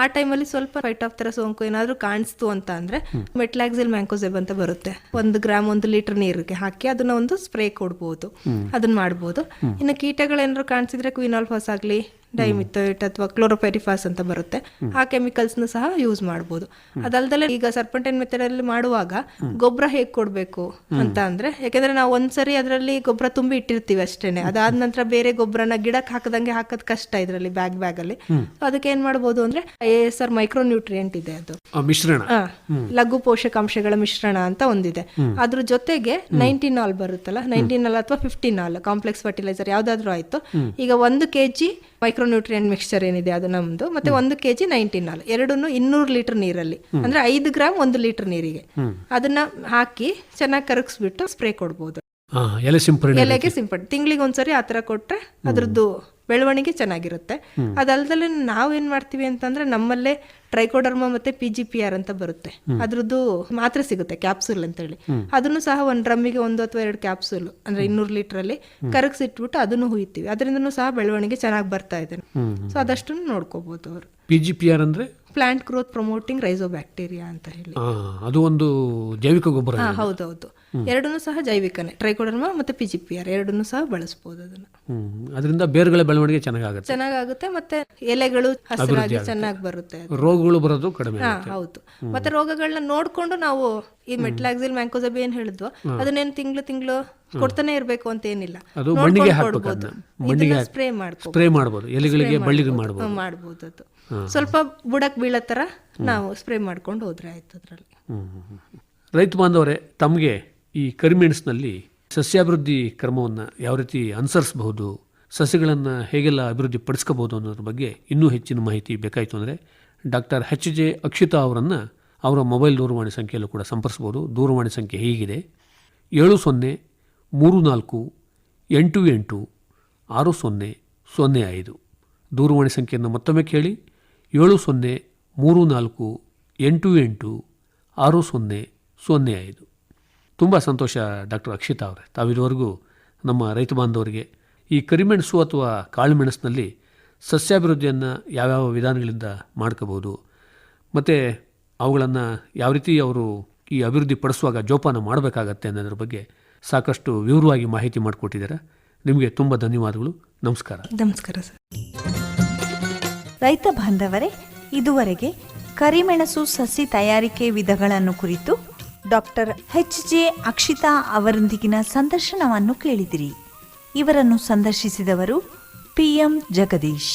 ಆ ಟೈಮಲ್ಲಿ ಸ್ವಲ್ಪ ಫೈಟ್ ಆಫ್ ತರ ಸೋಂಕು ಏನಾದ್ರೂ ಕಾಣಿಸ್ತು ಅಂತ ಅಂದ್ರೆ ಮೆಟ್ಲಾಕ್ಸಿಲ್ ಮ್ಯಾಂಕೋಸೆಬ್ ಅಂತ ಬರುತ್ತೆ. ಒಂದು ಗ್ರಾಮ್ ಒಂದು ಲೀಟರ್ ನೀರಿಗೆ ಹಾಕಿ ಅದನ್ನ ಒಂದು ಸ್ಪ್ರೇ ಕೊಡ್ಬೋದು. ಅದನ್ನ ಮಾಡ್ಬೋದು. ಇನ್ನು ಕೀಟಗಳೇನಾದ್ರು ಕಾಣಿಸಿದ್ರೆ ಕ್ವಿನಾಲ್ಫಾಸ್ ಆಗಲಿ ಡೈಮಿಥೋಯಿಟ್ ಅಥವಾ ಕ್ಲೋರೋಪೆರಿಫಾಸ್ ಅಂತ ಬರುತ್ತೆ. ಆ ಕೆಮಿಕಲ್ಸ್ನ ಸಹ ಯೂಸ್ ಮಾಡ್ಬೋದು. ಅದಲ್ದಲೆ ಈಗ ಸರ್ಪಂಟೈನ್ ಮೆಥಡ್ ಅಲ್ಲಿ ಮಾಡುವಾಗ ಗೊಬ್ಬರ ಹೇಗೆ ಕೊಡಬೇಕು ಅಂತ ಅಂದ್ರೆ ಯಾಕೆಂದ್ರೆ ನಾವು ಒಂದ್ಸರಿ ಅದರಲ್ಲಿ ಗೊಬ್ಬರ ತುಂಬಿ ಇಟ್ಟಿರ್ತೀವಿ ಅಷ್ಟೇನೆ. ಅದಾದ ನಂತರ ಬೇರೆ ಗೊಬ್ಬರನ ಗಿಡಕ್ಕೆ ಹಾಕದಂಗೆ ಹಾಕೋದ್ ಕಷ್ಟ ಇದರಲ್ಲಿ ಬ್ಯಾಗ್ ಬ್ಯಾಗ್ ಅಲ್ಲಿ. ಅದಕ್ಕೆ ಏನ್ ಮಾಡಬಹುದು ಅಂದ್ರೆ A S R micro nutrient ಇದೆ ಅದು. ಮಿಶ್ರಣ. ಲಘು ಪೋಷಕಾಂಶಗಳ ಮಿಶ್ರಣ ಅಂತ ಒಂದಿದೆ. ಅದ್ರ ಜೊತೆಗೆ ನೈನ್ಟೀನ್ ಆಲ್ ಬರುತ್ತಲ್ಲ ನೈನ್ಟೀನ್ ಆಲ್ ಅಥವಾ ಫಿಫ್ಟೀನ್ ಆಲ್ ಕಾಂಪ್ಲೆಕ್ಸ್ ಫರ್ಟಿಲೈಸರ್ ಯಾವ್ದಾದ್ರು ಆಯ್ತು. ಈಗ ಒಂದು ಕೆಜಿ ಮೈಕ್ರೋನ್ಯೂಟ್ರಿಯೆಂಟ್ ಮಿಕ್ಸ್ಚರ್ ಏನಿದೆ ಅದು ನಮ್ದು. ಮತ್ತೆ ಒಂದು ಕೆಜಿ ನೈನ್ಟೀನ್ ನಾಲ್. ಎರಡನ್ನು ಇನ್ನೂರು ಲೀಟರ್ ನೀರಲ್ಲಿ. ಅಂದ್ರೆ ಐದು ಗ್ರಾಮ್ ಒಂದು ಲೀಟರ್ ನೀರಿಗೆ. ಅದನ್ನ ಹಾಕಿ ಚೆನ್ನಾಗಿ ಕರಗಿಸ್ಬಿಟ್ಟು ಸ್ಪ್ರೇ ಕೊಡ್ಬೋದು. ಎಲೆ ಸಿಂಪರಣೆ ಎಲೆಗೆ ಸಿಂಪಡಿ ತಿಂಗಳಿಗೆ ಒಂದ್ಸರಿ ಆ ಥರ ಕೊಟ್ರೆ ಅದ್ರದ್ದು ಬೆಳವಣಿಗೆ ಚೆನ್ನಾಗಿರುತ್ತೆ. ನಾವ್ ಏನ್ ಮಾಡ್ತೀವಿ ಅಂತಂದ್ರೆ ನಮ್ಮಲ್ಲೇ ಟ್ರೈಕೋಡರ್ಮ ಮತ್ತೆ ಪಿ ಜಿ ಪಿ ಆರ್ ಅಂತ ಬರುತ್ತೆ. ಅದ್ರದ್ದು ಮಾತ್ರೆ ಸಿಗುತ್ತೆ ಕ್ಯಾಪ್ಸೂಲ್ ಅಂತೇಳಿ. ಅದನ್ನು ಸಹ ಒಂದ್ ಡ್ರಮ್ಮಿಗೆ ಒಂದು ಅಥವಾ ಎರಡು ಕ್ಯಾಪ್ಸೂಲ್ ಅಂದ್ರೆ ಇನ್ನೂರು ಲೀಟರ್ ಅಲ್ಲಿ ಕರಗಿಸಿಟ್ಬಿಟ್ಟು ಅದನ್ನು ಹುಯ್ತೀವಿ. ಅದರಿಂದನೂ ಸಹ ಬೆಳವಣಿಗೆ ಚೆನ್ನಾಗಿ ಬರ್ತಾ ಇದೆ. ಸೊ ಅದಷ್ಟನ್ನು ನೋಡ್ಕೋಬೋದು ಅವರು. ಪಿ ಜಿ ಪಿ ಆರ್ ಅಂದರೆ? ಪ್ಲಾಂಟ್ ಗ್ರೋತ್ ಪ್ರಮೋಟಿಂಗ್ ರೈಸೋಬ್ಯಾಕ್ಟೀರಿಯಾ ಅಂತ ಹೇಳಿ. ಅದು ಒಂದು ಜೈವಿಕ ಗೊಬ್ಬರ ಹೌದೌದು. ಎರಡನ್ನೂ ಸಹ ಜೈವಿಕನೇ. ಟ್ರೈಕೋಡರ್ಮ ಮತ್ತೆ ಪಿಜಿಪಿಆರ್ ಜಿ ಪಿ ಆರ್ ಎರಡನ್ನೂ ಸಹ ಬಳಸಬಹುದು ಅದನ್ನ. ಅದರಿಂದ ಬೇರುಗಳ ಬೆಳವಣಿಗೆ ಚೆನ್ನಾಗಾಗುತ್ತೆ. ಚೆನ್ನಾಗುತ್ತೆ ಮತ್ತೆ ಎಲೆಗಳು ಹಸಿರಾಗಿ ಚೆನ್ನಾಗಿ ಬರುತ್ತೆ. ರೋಗಗಳು ಬರೋದು ಕಡಿಮೆ ಹೌದು. ಮತ್ತೆ ರೋಗಗಳನ್ನ ನೋಡ್ಕೊಂಡು ನಾವು ಈ ಮೆಟ್ಲಾಕ್ಸಿಲ್ ಮ್ಯಾಂಕೋಸಬ್ ಏನ್ ಹೇಳಿದ್ವು ಅದನ್ನೇನು ತಿಂಗಳು ತಿಂಗಳು ಕೊಡ್ತಾನೆ ಇರಬೇಕು ಅಂತ ಏನಿಲ್ಲ. ಅದು ಮಣ್ಣಿಗೆ ಹಾಕಬಹುದು ಮಣ್ಣಿಗೆ ಸ್ಪ್ರೇ ಮಾಡಬಹುದು ಸ್ಪ್ರೇ ಮಾಡಬಹುದು ಎಲೆಗಳಿಗೆ ಬಳ್ಳಿಗೆ ಮಾಡಬಹುದು ಮಾಡಬಹುದು ಅದು. ಸ್ವಲ್ಪ ಬುಡಕ್ಕೆ ಬೀಳೋ ತರ ನಾವು ಸ್ಪ್ರೇ ಮಾಡ್ಕೊಂಡು ಹೋದ್ರೆ ಆಯ್ತು ಅದ್ರಲ್ಲಿ. ರೈತ ಬಾಂಧವರೇ ತಮಗೆ ಈ ಕರಿಮೆಣಸಿನಲ್ಲಿ ಸಸ್ಯಾಭಿವೃದ್ಧಿ ಕ್ರಮವನ್ನು ಯಾವ ರೀತಿ ಅನುಸರಿಸಬಹುದು ಸಸ್ಯಗಳನ್ನು ಹೇಗೆಲ್ಲ ಅಭಿವೃದ್ಧಿ ಪಡಿಸ್ಕೋಬಹುದು ಅನ್ನೋದ್ರ ಬಗ್ಗೆ ಇನ್ನೂ ಹೆಚ್ಚಿನ ಮಾಹಿತಿ ಬೇಕಾಯಿತು ಅಂದರೆ ಡಾಕ್ಟರ್ ಎಚ್ ಜೆ ಅಕ್ಷಿತಾ ಅವರನ್ನು ಅವರ ಮೊಬೈಲ್ ದೂರವಾಣಿ ಸಂಖ್ಯೆಯಲ್ಲೂ ಕೂಡ ಸಂಪರ್ಸ್ಬೋದು. ದೂರವಾಣಿ ಸಂಖ್ಯೆ ಹೀಗಿದೆ. ಏಳು ಸೊನ್ನೆ ಮೂರು ನಾಲ್ಕು ಎಂಟು ಎಂಟು ಆರು ಸೊನ್ನೆ ಸೊನ್ನೆ ಐದು. ದೂರವಾಣಿ ಸಂಖ್ಯೆಯನ್ನು ಮತ್ತೊಮ್ಮೆ ಕೇಳಿ. ಏಳು ಸೊನ್ನೆ, ಮೂರು ನಾಲ್ಕು, ಎಂಟು ಎಂಟು, ಆರು ಸೊನ್ನೆ ಸೊನ್ನೆ ಐದು. ತುಂಬ ಸಂತೋಷ ಡಾಕ್ಟರ್ ಅಕ್ಷಿತಾ ಅವರೇ. ತಾವಿರುವವರೆಗೂ ನಮ್ಮ ರೈತ ಬಾಂಧವರಿಗೆ ಈ ಕರಿಮೆಣಸು ಅಥವಾ ಕಾಳುಮೆಣಸಿನಲ್ಲಿ ಸಸ್ಯಾಭಿವೃದ್ಧಿಯನ್ನು ಯಾವ್ಯಾವ ವಿಧಾನಗಳಿಂದ ಮಾಡ್ಕೋಬೋದು, ಮತ್ತು ಅವುಗಳನ್ನು ಯಾವ ರೀತಿ ಅವರು ಈ ಅಭಿವೃದ್ಧಿ ಪಡಿಸುವಾಗ ಜೋಪಾನ ಮಾಡಬೇಕಾಗತ್ತೆ ಅನ್ನೋದ್ರ ಬಗ್ಗೆ ಸಾಕಷ್ಟು ವಿವರವಾಗಿ ಮಾಹಿತಿ ಮಾಡಿಕೊಟ್ಟಿದ್ದಾರೆ. ನಿಮಗೆ ತುಂಬ ಧನ್ಯವಾದಗಳು. ನಮಸ್ಕಾರ. ನಮಸ್ಕಾರ ಸರ್. ರೈತ ಬಾಂಧವರೇ, ಇದುವರೆಗೆ ಕರಿಮೆಣಸು ಸಸಿ ತಯಾರಿಕೆ ವಿಧಗಳನ್ನು ಕುರಿತು ಡಾಕ್ಟರ್ ಎಚ್ ಜೆ ಅಕ್ಷಿತಾ ಅವರೊಂದಿಗಿನ ಸಂದರ್ಶನವನ್ನು ಕೇಳಿದಿರಿ. ಇವರನ್ನು ಸಂದರ್ಶಿಸಿದವರು ಪಿಎಂ ಜಗದೀಶ್.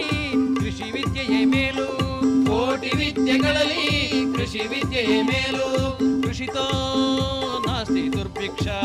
ಬಾಳಲಿ ಕೃಷಿ ವಿದ್ಯೆ ಮೇಲು ಕೃಷಿತೋ ನಾಸ್ತಿ ದುರ್ಭಿಕ್ಷಾ